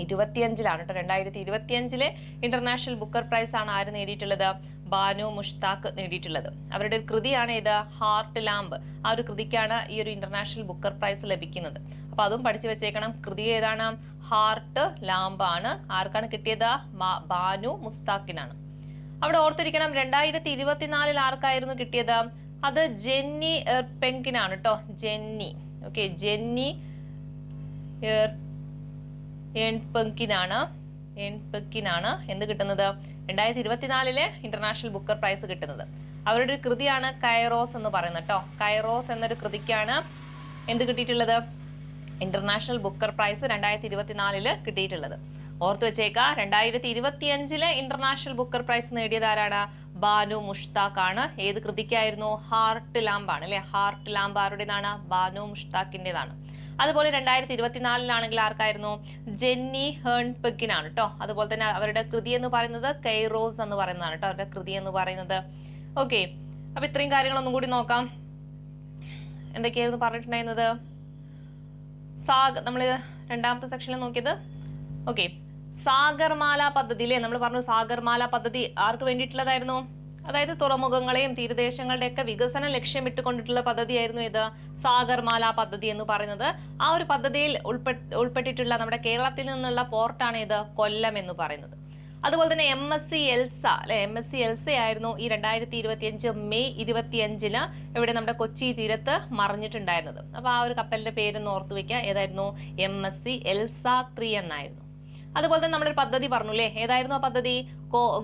ഇരുപത്തിയഞ്ചിലാണ് കേട്ടോ രണ്ടായിരത്തി ഇരുപത്തിയഞ്ചിലെ ഇന്റർനാഷണൽ ബുക്കർ പ്രൈസ് ആണ് ആര് നേടിയിട്ടുള്ളത്? ബാനു മുഷ്താഖ് നേടിയിട്ടുള്ളത്. അവരുടെ ഒരു കൃതിയാണ് ഏത്? ഹാർട്ട് ലാമ്പ് ആ ഒരു കൃതിക്കാണ് ഈ ഒരു ഇന്റർനാഷണൽ ബുക്കർ പ്രൈസ് ലഭിക്കുന്നത്. അപ്പൊ അതും പഠിച്ചു വെച്ചേക്കണം. കൃതി ഏതാണ്? ഹാർട്ട് ലാമ്പ് ആണ്. ആർക്കാണ് കിട്ടിയത്? ബാനു മുസ്താഖിനാണ് അവിടെ ഓർത്തിരിക്കണം രണ്ടായിരത്തി ഇരുപത്തിനാലിൽ ആർക്കായിരുന്നു കിട്ടിയത്? അത് ജെന്നി എർപെങ്കിനാണ് കേട്ടോ ജെന്നി. ഓക്കെ ജെന്നി എൺപെങ്കിനാണ് എൺപെക്കിനാണ് എന്ത് കിട്ടുന്നത്? രണ്ടായിരത്തി ഇരുപത്തിനാലിലെ ഇന്റർനാഷണൽ ബുക്കർ പ്രൈസ് കിട്ടുന്നത്. അവരുടെ ഒരു കൃതിയാണ് കൈറോസ് എന്ന് പറയുന്നത് കേട്ടോ കൈറോസ് എന്നൊരു കൃതിക്കാണ് എന്ത് കിട്ടിയിട്ടുള്ളത്? ഇന്റർനാഷണൽ ബുക്കർ പ്രൈസ് രണ്ടായിരത്തി ഇരുപത്തിനാലിൽ കിട്ടിയിട്ടുള്ളത്. ഓർത്തു വെച്ചേക്ക രണ്ടായിരത്തി ഇരുപത്തിയഞ്ചിലെ ഇന്റർനാഷണൽ ബുക്കർ പ്രൈസ് നേടിയത് ആരാണ് ബാനു മുഷ്താഖ് ആണ്. ഏത് കൃതിക്കായിരുന്നു? ഹാർട്ട് ലാമ്പാണ് അല്ലെ? ഹാർട്ട് ലാമ്പ് ആരുടേതാണ്? ബാനു മുഷ്താഖിന്റേതാണ് അതുപോലെ രണ്ടായിരത്തി ഇരുപത്തിനാലിലാണെങ്കിൽ ആർക്കായിരുന്നു? ജെന്നി ഹേൺപെക്കിനാണ് കേട്ടോ അതുപോലെ തന്നെ അവരുടെ കൃതി എന്ന് പറയുന്നത് കെയ്റോസ് എന്ന് പറയുന്നതാണ് കേട്ടോ അവരുടെ കൃതി എന്ന് പറയുന്നത്. ഓക്കെ. അപ്പൊ ഇത്രയും കാര്യങ്ങൾ ഒന്നും കൂടി നോക്കാം. എന്തൊക്കെയായിരുന്നു പറഞ്ഞിട്ടുണ്ടായിരുന്നത്? സാഗ് നമ്മൾ രണ്ടാമത്തെ സെക്ഷനിൽ നോക്കിയത്? ഓക്കെ. സാഗർമാല പദ്ധതി അല്ലേ നമ്മൾ പറഞ്ഞു സാഗർമാല പദ്ധതി. ആർക്ക് വേണ്ടിയിട്ടുള്ളതായിരുന്നു? അതായത് തുറമുഖങ്ങളെയും തീരദേശങ്ങളുടെയൊക്കെ വികസനം ലക്ഷ്യമിട്ടുകൊണ്ടിട്ടുള്ള പദ്ധതിയായിരുന്നു ഇത്. സാഗർമാല പദ്ധതി എന്ന് പറയുന്നത്. ആ ഒരു പദ്ധതിയിൽ ഉൾപ്പെട്ട് ഉൾപ്പെട്ടിട്ടുള്ള നമ്മുടെ കേരളത്തിൽ നിന്നുള്ള പോർട്ടാണ് ഇത് കൊല്ലം എന്ന് പറയുന്നത്. അതുപോലെ തന്നെ എം എസ് സി എൽസ അല്ലെ എം എസ് സി എൽസ ആയിരുന്നു ഈ രണ്ടായിരത്തി ഇരുപത്തിയഞ്ച് മെയ് ഇരുപത്തിയഞ്ചിന് ഇവിടെ നമ്മുടെ കൊച്ചി തീരത്ത് മറിഞ്ഞിട്ടുണ്ടായിരുന്നത്. അപ്പൊ ആ ഒരു കപ്പലിന്റെ പേര് ഓർത്തു വെക്കുക ഏതായിരുന്നു? M S C Elsa three എന്നായിരുന്നു. അതുപോലെ തന്നെ നമ്മളൊരു പദ്ധതി പറഞ്ഞു അല്ലേ? ഏതായിരുന്നു ആ പദ്ധതി?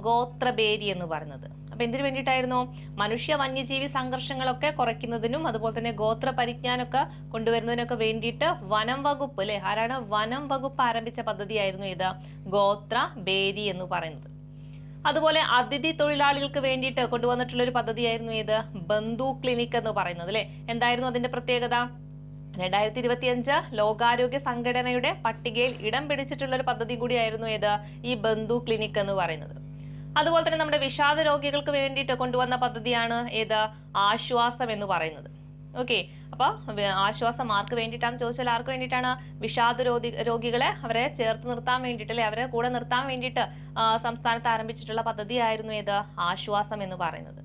ഗോത്രബേരി എന്ന് പറയുന്നത്. അപ്പൊ എന്തിനു വേണ്ടിയിട്ടായിരുന്നു? മനുഷ്യ വന്യജീവി സംഘർഷങ്ങളൊക്കെ കുറയ്ക്കുന്നതിനും അതുപോലെ തന്നെ ഗോത്ര പരിജ്ഞാനമൊക്കെ കൊണ്ടുവരുന്നതിനൊക്കെ വേണ്ടിയിട്ട് വനം വകുപ്പ് അല്ലെ? ആരാണ്? വനം വകുപ്പ് ആരംഭിച്ച പദ്ധതിയായിരുന്നു ഇത്. ഗോത്ര ബേരി എന്ന് പറയുന്നത്. അതുപോലെ അതിഥി തൊഴിലാളികൾക്ക് വേണ്ടിയിട്ട് കൊണ്ടുവന്നിട്ടുള്ള ഒരു പദ്ധതിയായിരുന്നു ഇത്. ബന്ധു ക്ലിനിക് എന്ന് പറയുന്നത് അല്ലെ? എന്തായിരുന്നു അതിന്റെ പ്രത്യേകത? രണ്ടായിരത്തി ഇരുപത്തിയഞ്ച് ലോകാരോഗ്യ സംഘടനയുടെ പട്ടികയിൽ ഇടം പിടിച്ചിട്ടുള്ള ഒരു പദ്ധതി കൂടിയായിരുന്നു ഏത് ഈ ബന്ധു ക്ലിനിക് എന്ന് പറയുന്നത്. അതുപോലെ തന്നെ നമ്മുടെ വിഷാദ രോഗികൾക്ക് വേണ്ടിയിട്ട് കൊണ്ടുവന്ന പദ്ധതിയാണ് ഏത്? ആശ്വാസം എന്ന് പറയുന്നത്. ഓക്കെ അപ്പൊ ആശ്വാസം ആർക്ക് വേണ്ടിയിട്ടാന്ന് ചോദിച്ചാൽ ആർക്ക് വേണ്ടിയിട്ടാണ്? വിഷാദ രോഗി രോഗികളെ അവരെ ചേർത്ത് നിർത്താൻ വേണ്ടിയിട്ട് അല്ലെ? അവരെ കൂടെ നിർത്താൻ വേണ്ടിയിട്ട് സംസ്ഥാനത്ത് ആരംഭിച്ചിട്ടുള്ള പദ്ധതിയായിരുന്നു ഏത്? ആശ്വാസം എന്ന് പറയുന്നത്.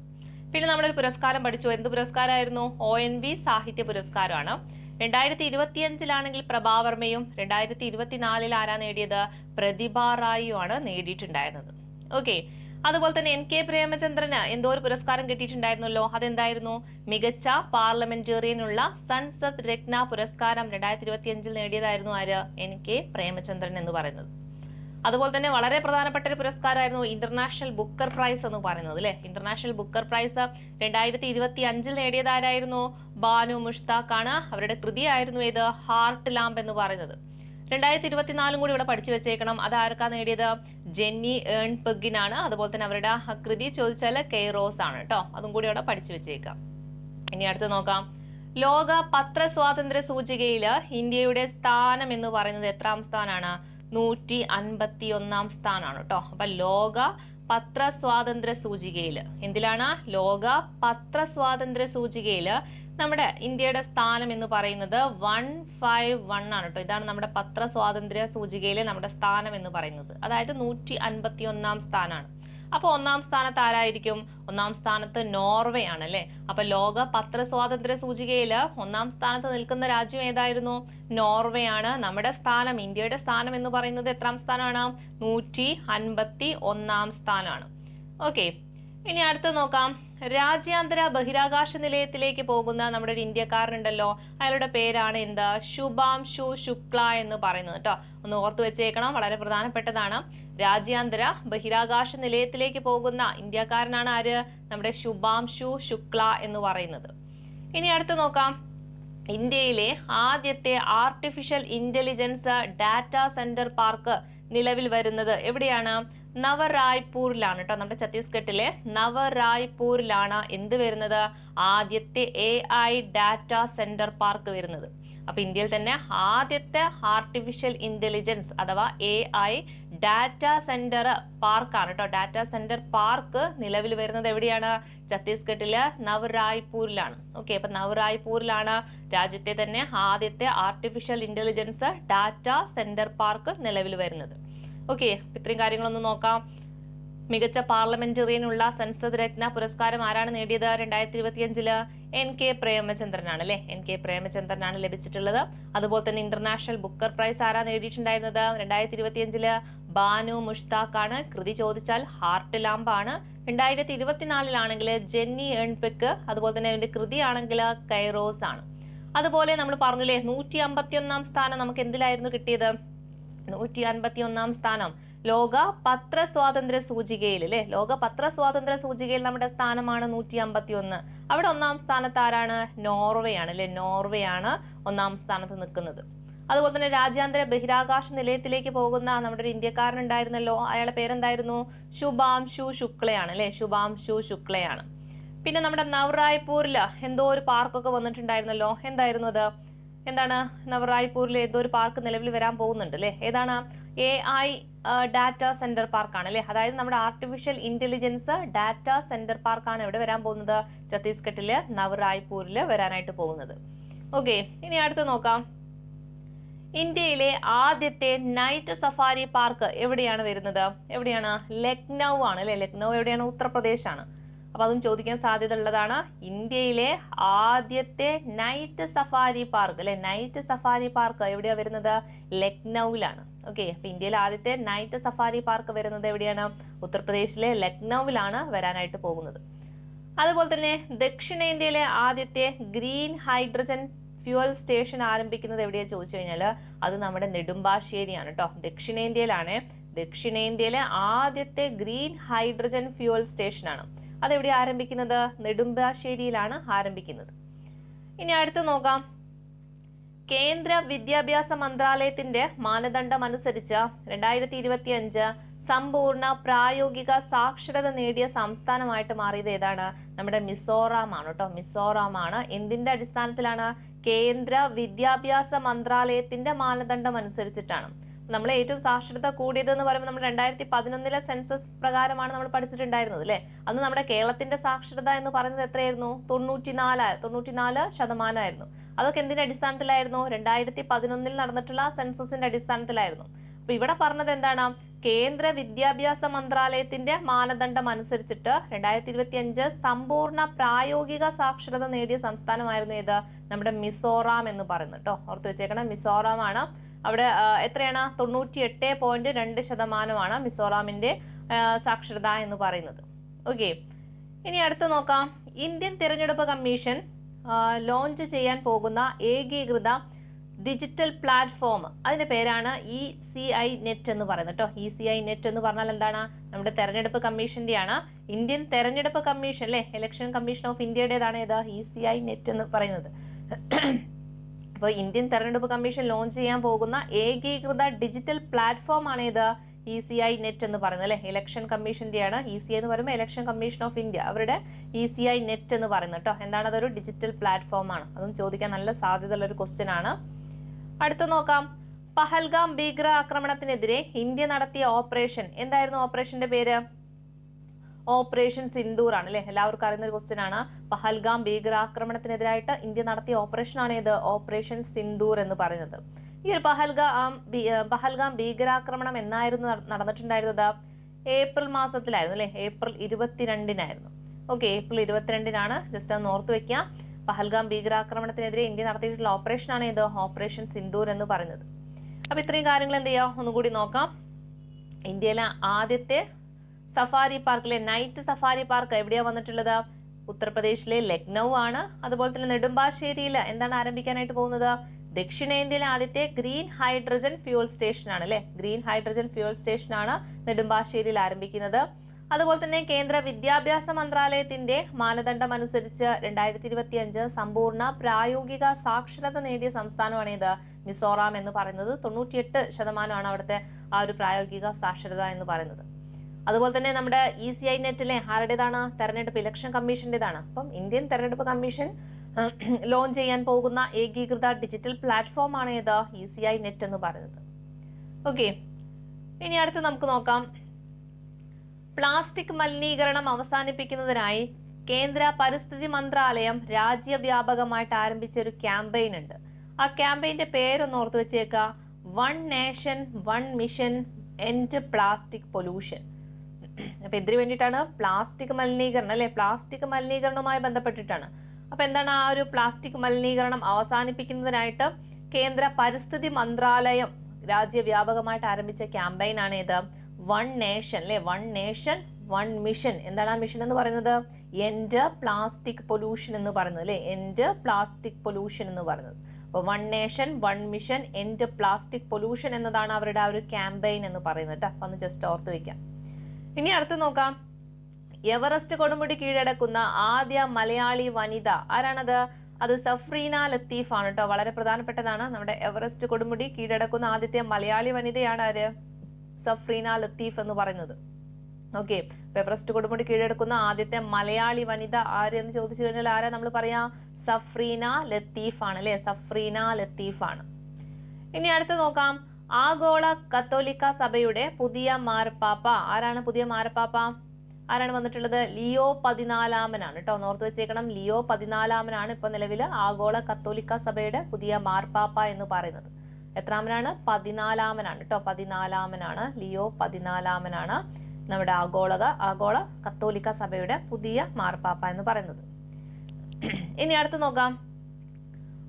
പിന്നെ നമ്മളൊരു പുരസ്കാരം പഠിച്ചു. എന്ത് പുരസ്കാരമായിരുന്നു? ഒ എൻ വി സാഹിത്യ പുരസ്കാരമാണ്. രണ്ടായിരത്തി ഇരുപത്തിയഞ്ചിലാണെങ്കിൽ പ്രഭാവർമ്മയും രണ്ടായിരത്തി ഇരുപത്തിനാലിൽ ആരാ നേടിയത്? പ്രതിഭ റായിയുമാണ് നേടിയിട്ടുണ്ടായിരുന്നത്. ഓക്കെ അതുപോലെ തന്നെ എൻ കെ പ്രേമചന്ദ്രന് എന്തോ ഒരു പുരസ്കാരം കിട്ടിയിട്ടുണ്ടായിരുന്നല്ലോ. അതെന്തായിരുന്നു? മികച്ച പാർലമെന്റേറിയനുള്ള സൻസദ് രത്ന പുരസ്കാരം രണ്ടായിരത്തി ഇരുപത്തിയഞ്ചിൽ നേടിയതായിരുന്നു ആര്? എൻ കെ പ്രേമചന്ദ്രൻ എന്ന് പറയുന്നത്. അതുപോലെ തന്നെ വളരെ പ്രധാനപ്പെട്ട ഒരു പുരസ്കാരമായിരുന്നു ഇന്റർനാഷണൽ ബുക്കർ പ്രൈസ് എന്ന് പറയുന്നത് അല്ലെ? ഇന്റർനാഷണൽ ബുക്കർ പ്രൈസ് രണ്ടായിരത്തി ഇരുപത്തി അഞ്ചിൽ നേടിയതാരായിരുന്നു ബാനു മുഷ്താഖാണ്. അവരുടെ കൃതിയായിരുന്നു ഏത്? ഹാർട്ട് ലാംബ് എന്ന് പറയുന്നത്. രണ്ടായിരത്തി ഇരുപത്തിനാലും കൂടി ഇവിടെ പഠിച്ചു വെച്ചേക്കണം. അത് ആർക്കാ നേടിയത്? ജെന്നി ഏൺ പെഗിനാണ് അതുപോലെ തന്നെ അവരുടെ കൃതി ചോദിച്ചാൽ റോസ് ആണ് കേട്ടോ അതും കൂടി അവിടെ പഠിച്ചു വെച്ചേക്കാം. ഇനി അടുത്ത് നോക്കാം. ലോക പത്ര സ്വാതന്ത്ര്യ സൂചികയിൽ ഇന്ത്യയുടെ സ്ഥാനം എന്ന് പറയുന്നത് എത്രാം സ്ഥാനാണ്? നൂറ്റി അൻപത്തി ഒന്നാം സ്ഥാനാണ് കേട്ടോ അപ്പൊ ലോക പത്ര സ്വാതന്ത്ര്യ സൂചികയിൽ എന്തിലാണ്? ലോക പത്ര സ്വാതന്ത്ര്യ സൂചികയിൽ നമ്മുടെ ഇന്ത്യയുടെ സ്ഥാനം എന്ന് പറയുന്നത് വൺ ഫൈവ് വൺ ആണ് കേട്ടോ. ഇതാണ് നമ്മുടെ പത്ര സ്വാതന്ത്ര്യ സൂചികയിലെ നമ്മുടെ സ്ഥാനം എന്ന് പറയുന്നത്. അതായത് നൂറ്റി അൻപത്തി ഒന്നാം സ്ഥാനമാണ് അപ്പൊ ഒന്നാം സ്ഥാനത്ത് ആരായിരിക്കും? ഒന്നാം സ്ഥാനത്ത് നോർവേ ആണ് അല്ലെ? അപ്പൊ ലോക പത്ര സ്വാതന്ത്ര്യ സൂചികയിൽ ഒന്നാം സ്ഥാനത്ത് നിൽക്കുന്ന രാജ്യം ഏതായിരുന്നു? നോർവേ ആണ്. നമ്മുടെ സ്ഥാനം ഇന്ത്യയുടെ സ്ഥാനം എന്ന് പറയുന്നത് എത്രാം സ്ഥാനമാണ് നൂറ്റി അൻപത്തി ഒന്നാം സ്ഥാനമാണ് ഓക്കെ. ഇനി അടുത്ത് നോക്കാം. രാജ്യാന്തര ബഹിരാകാശ നിലയത്തിലേക്ക് പോകുന്ന നമ്മുടെ ഒരു ഇന്ത്യക്കാരനുണ്ടല്ലോ. അയാളുടെ പേരാണ് എന്ത്? ശുഭാംശു ശുക്ല എന്ന് പറയുന്നത് കേട്ടോ. ഒന്ന് ഓർത്തു വെച്ചേക്കണം. വളരെ പ്രധാനപ്പെട്ടതാണ്. രാജ്യാന്തര ബഹിരാകാശ നിലയത്തിലേക്ക് പോകുന്ന ഇന്ത്യക്കാരനാണ് ആര്? നമ്മുടെ ശുഭാംശു ശുക്ല എന്ന് പറയുന്നത്. ഇനി അടുത്ത് നോക്കാം. ഇന്ത്യയിലെ ആദ്യത്തെ artificial intelligence data centre park നിലവിൽ വരുന്നത് എവിടെയാണ്? നവറായ്പൂരിലാണ് കേട്ടോ നമ്മുടെ ഛത്തീസ്ഗഡിലെ നവറായ്പൂരിലാണ് എന്ത് വരുന്നത്? ആദ്യത്തെ A I data centre park വരുന്നത്. അപ്പൊ ഇന്ത്യയിൽ തന്നെ ആദ്യത്തെ ആർട്ടിഫിഷ്യൽ ഇന്റലിജൻസ് അഥവാ എ ഐ ഡാറ്റ സെന്റർ പാർക്കാണ് കേട്ടോ ഡാറ്റ സെന്റർ പാർക്ക് നിലവിൽ വരുന്നത് എവിടെയാണ്? ഛത്തീസ്ഗഡിലെ നവറായ്പൂരിലാണ് ഓക്കെ അപ്പൊ നവറായ്പൂരിലാണ് രാജ്യത്തെ തന്നെ ആദ്യത്തെ artificial intelligence data centre park നിലവിൽ വരുന്നത്. ഓക്കെ ഇത്രയും കാര്യങ്ങളൊന്ന് നോക്കാം. മികച്ച പാർലമെന്റേറിയനുള്ള സൻസദ് രത്ന പുരസ്കാരം ആരാണ് നേടിയത്? രണ്ടായിരത്തി ഇരുപത്തിയഞ്ചിൽ എൻ കെ പ്രേമചന്ദ്രനാണ് അല്ലെ? എൻ കെ പ്രേമചന്ദ്രനാണ് ലഭിച്ചിട്ടുള്ളത്. അതുപോലെ തന്നെ ഇന്റർനാഷണൽ ബുക്കർ പ്രൈസ് ആരാ നേടിയിട്ടുണ്ടായിരുന്നത്? രണ്ടായിരത്തി ഇരുപത്തിയഞ്ചിൽ ബാനു മുഷ്താഖ് ആണ് കൃതി ചോദിച്ചാൽ ഹാർട്ട് ലാംബ് ആണ് രണ്ടായിരത്തി ഇരുപത്തിനാലിലാണെങ്കിൽ ജെന്നി എൺപെക്ക് അതുപോലെ തന്നെ അതിന്റെ കൃതിയാണെങ്കിൽ കൈറോസ് ആണ് അതുപോലെ നമ്മൾ പറഞ്ഞില്ലേ നൂറ്റി അമ്പത്തി ഒന്നാം സ്ഥാനം നമുക്ക് എന്തിലായിരുന്നു കിട്ടിയത്? നൂറ്റി അൻപത്തി ഒന്നാം സ്ഥാനം. ലോക പത്ര സ്വാതന്ത്ര്യ സൂചികയിൽ അല്ലെ ലോക പത്ര സ്വാതന്ത്ര്യ സൂചികയിൽ നമ്മുടെ സ്ഥാനമാണ് നൂറ്റി അമ്പത്തി ഒന്ന് അവിടെ ഒന്നാം സ്ഥാനത്ത് ആരാണ്? നോർവേ ആണ് അല്ലെ നോർവേ ആണ് ഒന്നാം സ്ഥാനത്ത് നിൽക്കുന്നത്. അതുപോലെ തന്നെ രാജ്യാന്തര ബഹിരാകാശ നിലയത്തിലേക്ക് പോകുന്ന നമ്മുടെ ഒരു ഇന്ത്യക്കാരൻ ഉണ്ടായിരുന്നല്ലോ അയാളുടെ പേരെന്തായിരുന്നു? ശുഭാംശു ശുക്ലയാണ് അല്ലെ ശുഭാംശു ശുക്ലയാണ് പിന്നെ നമ്മുടെ നവറായ്പൂരിൽ എന്തോ ഒരു പാർക്കൊക്കെ വന്നിട്ടുണ്ടായിരുന്നല്ലോ. എന്തായിരുന്നു അത്? എന്താണ് നവറായ്പൂരിൽ ഏതോ ഒരു പാർക്ക് നിലവിൽ വരാൻ പോകുന്നുണ്ട് അല്ലേ? ഏതാണ് എ ഐ ഡാറ്റ സെന്റർ പാർക്കാണ് അല്ലേ? അതായത് നമ്മുടെ ആർട്ടിഫിഷ്യൽ ഇന്റലിജൻസ് ഡാറ്റ സെന്റർ പാർക്കാണ് ഇവിടെ വരാൻ പോകുന്നത്? ഛത്തീസ്ഗഡിലെ നവറായ്പൂരിൽ വരാനായിട്ട് പോകുന്നത്. ഓക്കെ ഇനി അടുത്ത് നോക്കാം. ഇന്ത്യയിലെ ആദ്യത്തെ നൈറ്റ് സഫാരി പാർക്ക് എവിടെയാണ് വരുന്നത്? എവിടെയാണ്? ലക്നൗ ആണ് അല്ലെ? ലക്നൗ എവിടെയാണ്? ഉത്തർപ്രദേശ് ആണ്. അപ്പൊ അതും ചോദിക്കാൻ സാധ്യത ഉള്ളതാണ് ഇന്ത്യയിലെ ആദ്യത്തെ നൈറ്റ് സഫാരി പാർക്ക് അല്ലെ? നൈറ്റ് സഫാരി പാർക്ക് എവിടെയാണ് വരുന്നത്? ലക്നൌവിലാണ്. ഓക്കെ അപ്പൊ ഇന്ത്യയിലെ ആദ്യത്തെ നൈറ്റ് സഫാരി പാർക്ക് വരുന്നത് എവിടെയാണ്? ഉത്തർപ്രദേശിലെ ലക്നൌവിലാണ് വരാനായിട്ട് പോകുന്നത്. അതുപോലെ തന്നെ ദക്ഷിണേന്ത്യയിലെ ആദ്യത്തെ ഗ്രീൻ ഹൈഡ്രജൻ ഫ്യൂവൽ സ്റ്റേഷൻ ആരംഭിക്കുന്നത് എവിടെയാ ചോദിച്ചു കഴിഞ്ഞാൽ അത് നമ്മുടെ നെടുമ്പാശ്ശേരിയാണ് കേട്ടോ ദക്ഷിണേന്ത്യയിലാണ്. ദക്ഷിണേന്ത്യയിലെ ആദ്യത്തെ ഗ്രീൻ ഹൈഡ്രജൻ ഫ്യൂവൽ സ്റ്റേഷനാണ് അതെവിടെ ആരംഭിക്കുന്നത്? നെടുമ്പാശ്ശേരിയിലാണ് ആരംഭിക്കുന്നത്. ഇനി അടുത്ത് നോക്കാം. കേന്ദ്ര വിദ്യാഭ്യാസ മന്ത്രാലയത്തിന്റെ മാനദണ്ഡം അനുസരിച്ച് രണ്ടായിരത്തി ഇരുപത്തി അഞ്ച് സമ്പൂർണ പ്രായോഗിക സാക്ഷരത നേടിയ സംസ്ഥാനമായിട്ട് മാറിയത് ഏതാണ്? നമ്മുടെ മിസോറാം ആണ് കേട്ടോ മിസോറാം ആണ് എന്തിന്റെ അടിസ്ഥാനത്തിലാണ്? കേന്ദ്ര വിദ്യാഭ്യാസ മന്ത്രാലയത്തിന്റെ മാനദണ്ഡം അനുസരിച്ചിട്ടാണ്. നമ്മൾ ഏറ്റവും സാക്ഷരത കൂടിയത് എന്ന് പറയുമ്പോൾ നമ്മൾ രണ്ടായിരത്തി പതിനൊന്നിലെ സെൻസസ് പ്രകാരമാണ് നമ്മൾ പഠിച്ചിട്ടുണ്ടായിരുന്നത് അല്ലെ? അന്ന് നമ്മുടെ കേരളത്തിന്റെ സാക്ഷരത എന്ന് പറയുന്നത് എത്രയായിരുന്നു? തൊണ്ണൂറ്റിനാല് തൊണ്ണൂറ്റിനാല് ശതമാനമായിരുന്നു. അതൊക്കെ എന്തിന്റെ അടിസ്ഥാനത്തിലായിരുന്നു? രണ്ടായിരത്തി പതിനൊന്നിൽ നടന്നിട്ടുള്ള സെൻസസിന്റെ അടിസ്ഥാനത്തിലായിരുന്നു. അപ്പൊ ഇവിടെ പറഞ്ഞത് എന്താണ്? കേന്ദ്ര വിദ്യാഭ്യാസ മന്ത്രാലയത്തിന്റെ മാനദണ്ഡം അനുസരിച്ചിട്ട് രണ്ടായിരത്തി ഇരുപത്തി അഞ്ച് സമ്പൂർണ പ്രായോഗിക സാക്ഷരത നേടിയ സംസ്ഥാനമായിരുന്നു ഏത്? നമ്മുടെ മിസോറാം എന്ന് പറയുന്നത് കേട്ടോ. ഓർത്ത് വെച്ചേക്കണം മിസോറാം ആണ് അവിടെ എത്രയാണ്? തൊണ്ണൂറ്റി എട്ട് പോയിന്റ് രണ്ട് ശതമാനമാണ് മിസോറാമിന്റെ സാക്ഷരത എന്ന് പറയുന്നത്. ഓക്കെ ഇനി അടുത്ത് നോക്കാം. ഇന്ത്യൻ തിരഞ്ഞെടുപ്പ് കമ്മീഷൻ ലോഞ്ച് ചെയ്യാൻ പോകുന്ന ഏകീകൃത ഡിജിറ്റൽ പ്ലാറ്റ്ഫോം അതിന്റെ പേരാണ് ഇ സി ഐ നെറ്റ് എന്ന് പറയുന്നത് കേട്ടോ ഇ സി ഐ നെറ്റ് എന്ന് പറഞ്ഞാൽ എന്താണ്? നമ്മുടെ തെരഞ്ഞെടുപ്പ് കമ്മീഷന്റെയാണ്. ഇന്ത്യൻ തെരഞ്ഞെടുപ്പ് കമ്മീഷൻ അല്ലെ? ഇലക്ഷൻ കമ്മീഷൻ ഓഫ് ഇന്ത്യയുടേതാണ് ഏതാ? ഇ സി ഐ നെറ്റ് എന്ന് പറയുന്നത്. അപ്പോൾ ഇന്ത്യൻ തെരഞ്ഞെടുപ്പ് കമ്മീഷൻ ലോഞ്ച് ചെയ്യാൻ പോകുന്ന ഏകീകൃത ഡിജിറ്റൽ പ്ലാറ്റ്ഫോം ആണ് ഇത് ഇ സി ഐ നെറ്റ് എന്ന് പറയുന്നത് അല്ലെ? ഇലക്ഷൻ കമ്മീഷന്റെയാണ് ഇ സി ഐ എന്ന് പറയുമ്പോൾ ഇലക്ഷൻ കമ്മീഷൻ ഓഫ് ഇന്ത്യ അവരുടെ ഇ സി ഐ നെറ്റ് എന്ന് പറയുന്നത് കേട്ടോ എന്താണ്? അതൊരു ഡിജിറ്റൽ പ്ലാറ്റ്ഫോം ആണ്. അതും ചോദിക്കാൻ നല്ല സാധ്യതയുള്ള ഒരു ക്വസ്റ്റ്യൻ ആണ്. അടുത്ത് നോക്കാം. പഹൽഗാം ഭീകര ആക്രമണത്തിനെതിരെ ഇന്ത്യ നടത്തിയ ഓപ്പറേഷൻ എന്തായിരുന്നു ഓപ്പറേഷന്റെ പേര്? ഓപ്പറേഷൻ സിന്ദൂർ ആണ് അല്ലെ? എല്ലാവർക്കും അറിയുന്ന ഒരു ക്വസ്റ്റ്യൻ ആണ്. പഹൽഗാം ഭീകരാക്രമണത്തിനെതിരായിട്ട് ഇന്ത്യ നടത്തിയ ഓപ്പറേഷൻ ആണ് ഇത് ഓപ്പറേഷൻ സിന്ദൂർ എന്ന് പറയുന്നത്. ഈ ഒരു പഹൽഗാം പഹൽഗാം ഭീകരാക്രമണം എന്നായിരുന്നു നടന്നിട്ടുണ്ടായിരുന്നത്? ഏപ്രിൽ മാസത്തിലായിരുന്നു അല്ലെ? ഏപ്രിൽ ഇരുപത്തിരണ്ടിനായിരുന്നു. ഓക്കെ ഏപ്രിൽ ഇരുപത്തിരണ്ടിനാണ്. ജസ്റ്റ് ഒന്ന് ഓർത്ത് വെക്കുക പഹൽഗാം ഭീകരാക്രമണത്തിനെതിരെ ഇന്ത്യ നടത്തിയിട്ടുള്ള ഓപ്പറേഷൻ ആണ് ഇത് ഓപ്പറേഷൻ സിന്ദൂർ എന്ന് പറയുന്നത്. അപ്പൊ ഇത്രയും കാര്യങ്ങൾ എന്ത് ചെയ്യാം? ഒന്നുകൂടി നോക്കാം. ഇന്ത്യയിലെ ആദ്യത്തെ സഫാരി പാർക്കിലെ നൈറ്റ് സഫാരി പാർക്ക് എവിടെയാ വന്നിട്ടുള്ളത്? ഉത്തർപ്രദേശിലെ ലക്നൗ ആണ് അതുപോലെ തന്നെ നെടുമ്പാശ്ശേരിയിൽ എന്താണ് ആരംഭിക്കാനായിട്ട് പോകുന്നത്? ദക്ഷിണേന്ത്യയിലെ ആദ്യത്തെ ഗ്രീൻ ഹൈഡ്രജൻ ഫ്യൂൽ സ്റ്റേഷൻ ആണ് അല്ലെ? ഗ്രീൻ ഹൈഡ്രജൻ ഫ്യൂൽ സ്റ്റേഷൻ ആണ് നെടുമ്പാശ്ശേരിയിൽ ആരംഭിക്കുന്നത്. അതുപോലെ തന്നെ കേന്ദ്ര വിദ്യാഭ്യാസ മന്ത്രാലയത്തിന്റെ മാനദണ്ഡം അനുസരിച്ച് രണ്ടായിരത്തി ഇരുപത്തി അഞ്ച് സമ്പൂർണ പ്രായോഗിക സാക്ഷരത നേടിയ സംസ്ഥാനമാണ് ഇത് മിസോറാം എന്ന് പറയുന്നത്. തൊണ്ണൂറ്റിയെട്ട് ശതമാനമാണ് അവിടുത്തെ ആ ഒരു പ്രായോഗിക സാക്ഷരത എന്ന് പറയുന്നത്. അതുപോലെ തന്നെ നമ്മുടെ ഇ സി ഐ നെറ്റിലെ ആരുടേതാണ് തെരഞ്ഞെടുപ്പ് ഇലക്ഷൻ കമ്മീഷന്റേതാണ് അപ്പം ഇന്ത്യൻ തെരഞ്ഞെടുപ്പ് കമ്മീഷൻ ലോഞ്ച് ചെയ്യാൻ പോകുന്ന ഏകീകൃത ഡിജിറ്റൽ പ്ലാറ്റ്ഫോം ആണ് ഏത് ഇ സി ഐ നെറ്റ് എന്ന് പറയുന്നത്. ഓക്കെ ഇനി അടുത്ത് നമുക്ക് നോക്കാം. പ്ലാസ്റ്റിക് മലിനീകരണം അവസാനിപ്പിക്കുന്നതിനായി കേന്ദ്ര പരിസ്ഥിതി മന്ത്രാലയം രാജ്യവ്യാപകമായിട്ട് ആരംഭിച്ച ഒരു ക്യാമ്പയിൻ ഉണ്ട്. ആ ക്യാമ്പയിന്റെ പേരൊന്ന് ഓർത്ത് വെച്ചേക്കുക one nation one mission end plastic pollution അപ്പൊ ഇതിനു വേണ്ടിയിട്ടാണ്? പ്ലാസ്റ്റിക് മലിനീകരണം അല്ലെ? പ്ലാസ്റ്റിക് മലിനീകരണവുമായി ബന്ധപ്പെട്ടിട്ടാണ്. അപ്പൊ എന്താണ് ആ ഒരു പ്ലാസ്റ്റിക് മലിനീകരണം അവസാനിപ്പിക്കുന്നതിനായിട്ട് കേന്ദ്ര പരിസ്ഥിതി മന്ത്രാലയം രാജ്യവ്യാപകമായിട്ട് ആരംഭിച്ച ക്യാമ്പയിൻ ആണ് ഇത്. വൺ നേഷൻ അല്ലെ? വൺ നേഷൻ വൺ മിഷൻ എന്താണ് ആ മിഷൻ എന്ന് പറയുന്നത്? എൻഡ് പ്ലാസ്റ്റിക് പൊല്യൂഷൻ എന്ന് പറയുന്നത് അല്ലെ? എൻഡ് പ്ലാസ്റ്റിക് പൊല്യൂഷൻ എന്ന് പറയുന്നത്. അപ്പോൾ one nation one mission end plastic pollution എന്നതാണ് അവരുടെ ആ ഒരു ക്യാമ്പയിൻ എന്ന് പറയുന്നത് അപ്പൊ ഒന്ന് ജസ്റ്റ് ഓർത്ത് വെക്കാം ഇനി അടുത്ത് നോക്കാം. എവറസ്റ്റ് കൊടുമുടി കീഴടക്കുന്ന ആദ്യ മലയാളി വനിത ആരാണത്? അത് സഫ്രീന ലത്തീഫ് ആണ് കേട്ടോ വളരെ പ്രധാനപ്പെട്ടതാണ്. നമ്മുടെ എവറസ്റ്റ് കൊടുമുടി കീഴടക്കുന്ന ആദ്യത്തെ മലയാളി വനിതയാണ് ആര്? സഫ്രീന ലത്തീഫ് എന്ന് പറയുന്നത്. ഓക്കെ. എവറസ്റ്റ് കൊടുമുടി കീഴടക്കുന്ന ആദ്യത്തെ മലയാളി വനിത ആര് എന്ന് ചോദിച്ചു കഴിഞ്ഞാൽ ആരാ നമ്മൾ പറയാ? സഫ്രീന ലത്തീഫ് ആണ് അല്ലെ? സഫ്രീന ലത്തീഫ് ആണ് ഇനി അടുത്ത് നോക്കാം. ആഗോള കത്തോലിക്ക സഭയുടെ പുതിയ മാർപ്പാപ്പ. ആരാണ് പുതിയ മാർപ്പാപ്പ? ആരാണ് വന്നിട്ടുള്ളത്? ലിയോ പതിനാലാമനാണ് കേട്ടോ. ഓർത്ത് വെച്ചേക്കണം. ലിയോ പതിനാലാമനാണ് ഇപ്പൊ നിലവിൽ ആഗോള കത്തോലിക്ക സഭയുടെ പുതിയ മാർപ്പാപ്പ എന്ന് പറയുന്നത്. എത്രാമനാണ്? പതിനാലാമനാണ് കേട്ടോ. പതിനാലാമനാണ്. ലിയോ പതിനാലാമനാണ് നമ്മുടെ ആഗോളക ആഗോള കത്തോലിക്ക സഭയുടെ പുതിയ മാർപ്പാപ്പ എന്ന് പറയുന്നത്. ഇനി അടുത്ത് നോക്കാം.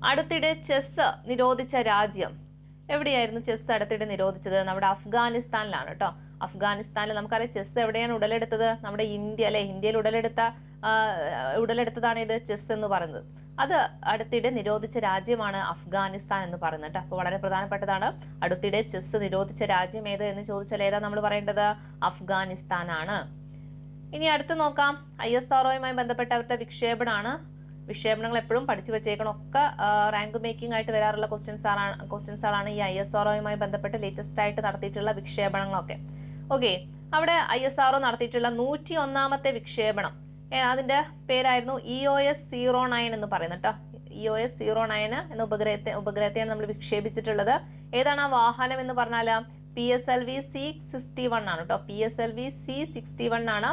അടുത്തിടെ ചെസ് നിരോധിച്ച രാജ്യം എവിടെയായിരുന്നു ചെസ് അടുത്തിടെ നിരോധിച്ചത്? നമ്മുടെ അഫ്ഗാനിസ്ഥാനിലാണ് കേട്ടോ അഫ്ഗാനിസ്ഥാനിൽ നമുക്കറിയാം ചെസ് എവിടെയാണ് ഉടലെടുത്തത്? നമ്മുടെ ഇന്ത്യ അല്ലെ? ഇന്ത്യയിൽ ഉടലെടുത്ത ഉടലെടുത്തതാണ് ഇത് ചെസ് എന്ന് പറയുന്നത്. അത് അടുത്തിടെ നിരോധിച്ച രാജ്യമാണ് അഫ്ഗാനിസ്ഥാൻ എന്ന് പറയുന്നത് അപ്പോൾ വളരെ പ്രധാനപ്പെട്ടതാണ്. അടുത്തിടെ ചെസ് നിരോധിച്ച രാജ്യം ഏത് എന്ന് ചോദിച്ചാൽ ഏതാ നമ്മൾ പറയേണ്ടത്? അഫ്ഗാനിസ്ഥാനാണ്. ഇനി അടുത്ത് നോക്കാം. ഐ എസ് ആർഒയുമായി ബന്ധപ്പെട്ട അവരുടെ വിക്ഷേപണമാണ് വിക്ഷേപണങ്ങൾ എപ്പോഴും പഠിച്ചു വെച്ചേക്കണം ഒക്കെ റാങ്ക് മേക്കിംഗ് ആയിട്ട് വരാറുള്ള ക്വസ്റ്റ്യൻസ് ആണ് ക്വസ്റ്റ്യൻസ് ആണ് ഈ ഐ എസ് ആർഒയുമായി ബന്ധപ്പെട്ട് ലേറ്റസ്റ്റ് ആയിട്ട് നടത്തിയിട്ടുള്ള വിക്ഷേപണങ്ങളൊക്കെ. ഓക്കെ അവിടെ ഐ എസ് ആർഒ നടത്തിയിട്ടുള്ള നൂറ്റി ഒന്നാമത്തെ വിക്ഷേപണം അതിന്റെ പേരായിരുന്നു E O S zero nine എന്ന് പറയുന്നത് കേട്ടോ E O S zero nine എന്ന ഉപഗ്രഹത്തെ ഉപഗ്രഹത്തെയാണ് നമ്മൾ വിക്ഷേപിച്ചിട്ടുള്ളത്. ഏതാണ് ആ വാഹനം എന്ന് പറഞ്ഞാൽ P S L V C sixty one ആണ് കേട്ടോ P S L V C sixty one ആണ്.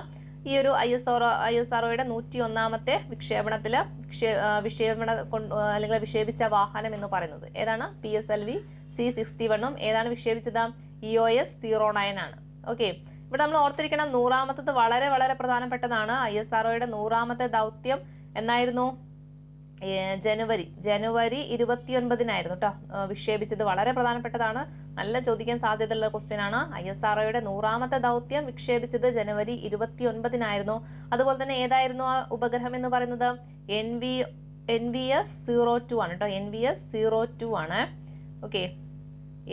ഈ ഒരു I S R I S ആർഒയുടെ നൂറ്റി ഒന്നാമത്തെ വിക്ഷേപണത്തിൽ വിക്ഷേ വിക്ഷേപണ കൊണ്ട് അല്ലെങ്കിൽ വിക്ഷേപിച്ച വാഹനം എന്ന് പറയുന്നത്. ഏതാണ്? P S L V C sixty വണ്ണും ഏതാണ് വിക്ഷേപിച്ചത്? E O S zero nine ആണ്. ഓക്കെ. ഇവിടെ നമ്മൾ ഓർത്തിരിക്കണം നൂറാമത്തത് വളരെ വളരെ പ്രധാനപ്പെട്ടതാണ് ഐ എസ് ആർഒയുടെ നൂറാമത്തെ ദൗത്യം എന്നായിരുന്നു? ജനുവരി ജനുവരി ഇരുപത്തിയൊൻപതിനായിരുന്നു കേട്ടോ വിക്ഷേപിച്ചത്. വളരെ പ്രധാനപ്പെട്ടതാണ്. നല്ല ചോദിക്കാൻ സാധ്യതയുള്ള ക്വസ്റ്റ്യൻ ആണ്. ഐ എസ് ആർ ഒയുടെ നൂറാമത്തെ ദൗത്യം വിക്ഷേപിച്ചത് ജനുവരി ഇരുപത്തിയൊൻപതിനായിരുന്നു. അതുപോലെ തന്നെ ഏതായിരുന്നു ആ ഉപഗ്രഹം എന്ന് പറയുന്നത്? N V N V S zero two ആണ് കേട്ടോ N V S zero two ആണ്. Okay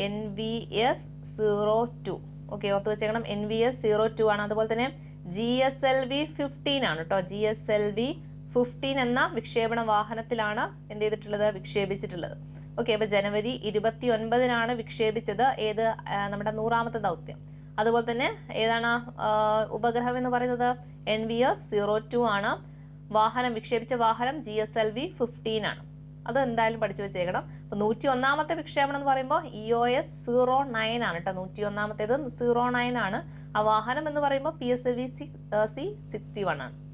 N V S zero two okay ഓർത്ത് വെച്ചേക്കണം. N V S zero two ആണ്. അതുപോലെ തന്നെ G S L V fifteen ആണ് കേട്ടോ G S L V fifteen എന്ന വിക്ഷേപണ വാഹനത്തിലാണ് എന്ത് ചെയ്തിട്ടുള്ളത്? വിക്ഷേപിച്ചിട്ടുള്ളത്. ഓക്കെ അപ്പൊ ജനുവരി ഇരുപത്തി ഒൻപതിനാണ് വിക്ഷേപിച്ചത്. ഏത് നമ്മുടെ നൂറാമത്തെ ദൗത്യം. അതുപോലെ തന്നെ ഏതാണ് ഉപഗ്രഹം എന്ന് പറയുന്നത്? N V S zero two ആണ്. വാഹനം വിക്ഷേപിച്ച വാഹനം G S L V fifteen ആണ്. അത് എന്തായാലും പഠിച്ചു വെച്ചേക്കണം. അപ്പൊ നൂറ്റി ഒന്നാമത്തെ വിക്ഷേപണം എന്ന് പറയുമ്പോൾ E O S zero nine ആണ് കേട്ടോ നൂറ്റി ഒന്നാമത്തേത് സീറോ നയൻ ആണ്. ആ വാഹനം എന്ന് പറയുമ്പോൾ P S L V C C sixty one ആണ്.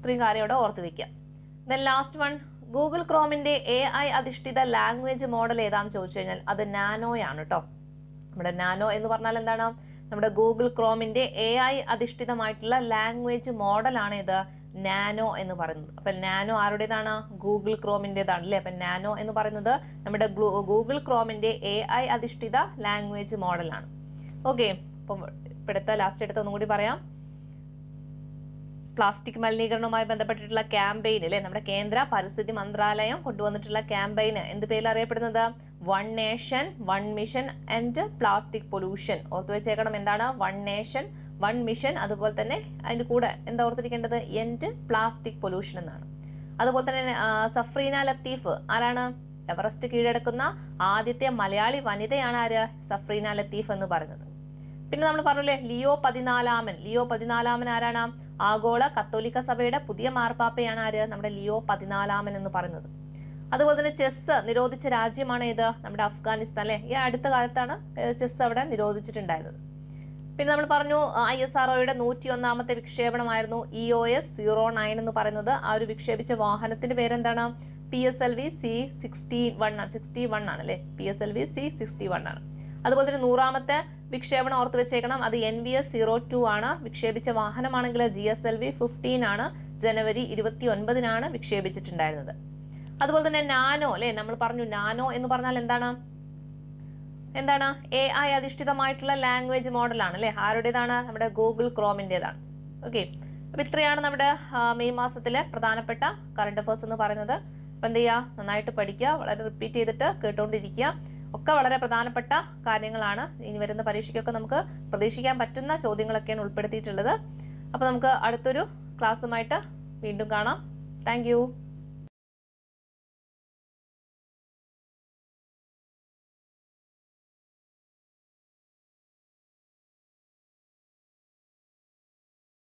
ഇത്രയും കാര്യം ഇവിടെ ഓർത്ത് വെക്കുക. ദെൻ ലാസ്റ്റ് വൺ ഗൂഗിൾ ക്രോമിന്റെ എ ഐ അധിഷ്ഠിത ലാംഗ്വേജ് മോഡൽ ഏതാണെന്ന് ചോദിച്ചു കഴിഞ്ഞാൽ അത് നാനോയാണ് കേട്ടോ നമ്മുടെ നാനോ എന്ന് പറഞ്ഞാൽ എന്താണ്? നമ്മുടെ ഗൂഗിൾ ക്രോമിന്റെ എ ഐ അധിഷ്ഠിതമായിട്ടുള്ള ലാംഗ്വേജ് മോഡലാണ് ഇത് നാനോ എന്ന് പറയുന്നത്. അപ്പൊ നാനോ ആരുടേതാണ്? ഗൂഗിൾ ക്രോമിന്റെതാണ് അല്ലേ? അപ്പൊ നാനോ എന്ന് പറയുന്നത് നമ്മുടെ ഗൂഗിൾ ക്രോമിന്റെ എ ഐ അധിഷ്ഠിത ലാംഗ്വേജ് മോഡലാണ് ഓക്കെ അപ്പം ഇപ്പോഴത്തെ ലാസ്റ്റ് എടുത്ത് ഒന്നും കൂടി പറയാം. പ്ലാസ്റ്റിക് മലിനീകരണവുമായി ബന്ധപ്പെട്ടിട്ടുള്ള ക്യാമ്പയിൻ അല്ലെ നമ്മുടെ കേന്ദ്ര പരിസ്ഥിതി മന്ത്രാലയം കൊണ്ടുവന്നിട്ടുള്ള ക്യാമ്പയിന് എന്ത് പേരിൽ അറിയപ്പെടുന്നത്? One nation one mission and plastic pollution ഓർത്തു വെച്ചേക്കണം എന്താണ്? വൺ നേഷൻ വൺ മിഷൻ അതുപോലെ തന്നെ അതിന്റെ കൂടെ എന്താ ഓർത്തിരിക്കേണ്ടത്? എൻഡ് പ്ലാസ്റ്റിക് പൊല്യൂഷൻ എന്നാണ്. അതുപോലെ തന്നെ സഫ്രീന ലത്തീഫ് ആരാണ്? എവറസ്റ്റ് കീഴടക്കുന്ന ആദ്യത്തെ മലയാളി വനിതയാണ് ആര്? സഫ്രീന ലത്തീഫ് എന്ന് പറയുന്നത്. പിന്നെ നമ്മൾ പറഞ്ഞില്ലേ ലിയോ പതിനാലാമൻ. ലിയോ പതിനാലാമൻ ആരാണ്? ആഗോള കത്തോലിക്ക സഭയുടെ പുതിയ മാർപ്പാപ്പയാണ് ആര്? നമ്മുടെ ലിയോ പതിനാലാമൻ എന്ന് പറയുന്നത്. അതുപോലെ തന്നെ ചെസ് നിരോധിച്ച രാജ്യമാണ് ഇത് നമ്മുടെ അഫ്ഗാനിസ്ഥാൻ അല്ലെ? ഈ അടുത്ത കാലത്താണ് ചെസ് അവിടെ നിരോധിച്ചിട്ടുണ്ടായിരുന്നത്. പിന്നെ നമ്മൾ പറഞ്ഞു ഐ എസ് ആർ ഒയുടെ നൂറ്റി ഒന്നാമത്തെ വിക്ഷേപണമായിരുന്നു E O S zero nine എന്ന് പറയുന്നത്. ആ ഒരു വിക്ഷേപിച്ച വാഹനത്തിന്റെ പേരെന്താണ്? P S L V C sixty one sixty one ആണ് അല്ലെ? P S L V C sixty one ആണ്. അതുപോലെ തന്നെ നൂറാമത്തെ വിക്ഷേപണം ഓർത്ത് വെച്ചേക്കണം. അത് N V S zero two ആണ്. വിക്ഷേപിച്ച വാഹനമാണെങ്കിൽ G S L V fifteen ആണ്. ജനുവരി ഇരുപത്തി ഒൻപതിനാണ് വിക്ഷേപിച്ചിട്ടുണ്ടായിരുന്നത്. അതുപോലെ തന്നെ നാനോ അല്ലെ? നമ്മൾ പറഞ്ഞു നാനോ എന്ന് പറഞ്ഞാൽ എന്താണ്? എന്താണ്? എ ഐ അധിഷ്ഠിതമായിട്ടുള്ള ലാംഗ്വേജ് മോഡലാണ് അല്ലെ? ആരുടേതാണ്? നമ്മുടെ ഗൂഗിൾ ക്രോമിന്റെതാണ് ഓക്കെ അപ്പൊ ഇത്രയാണ് നമ്മുടെ മെയ് മാസത്തിലെ പ്രധാനപ്പെട്ട കറണ്ട് അഫേഴ്സ് എന്ന് പറയുന്നത്. അപ്പൊ എന്ത് ചെയ്യുക? നന്നായിട്ട് പഠിക്കുക. വളരെ റിപ്പീറ്റ് ചെയ്തിട്ട് കേട്ടുകൊണ്ടിരിക്കുക ഒക്കെ വളരെ പ്രധാനപ്പെട്ട കാര്യങ്ങളാണ്. ഇനി വരുന്ന പരീക്ഷയ്ക്കൊക്കെ നമുക്ക് പ്രതീക്ഷിക്കാൻ പറ്റുന്ന ചോദ്യങ്ങളൊക്കെയാണ് ഉൾപ്പെടുത്തിയിട്ടുള്ളത്. അപ്പൊ നമുക്ക് അടുത്തൊരു ക്ലാസ്സുമായിട്ട് വീണ്ടും കാണാം. താങ്ക്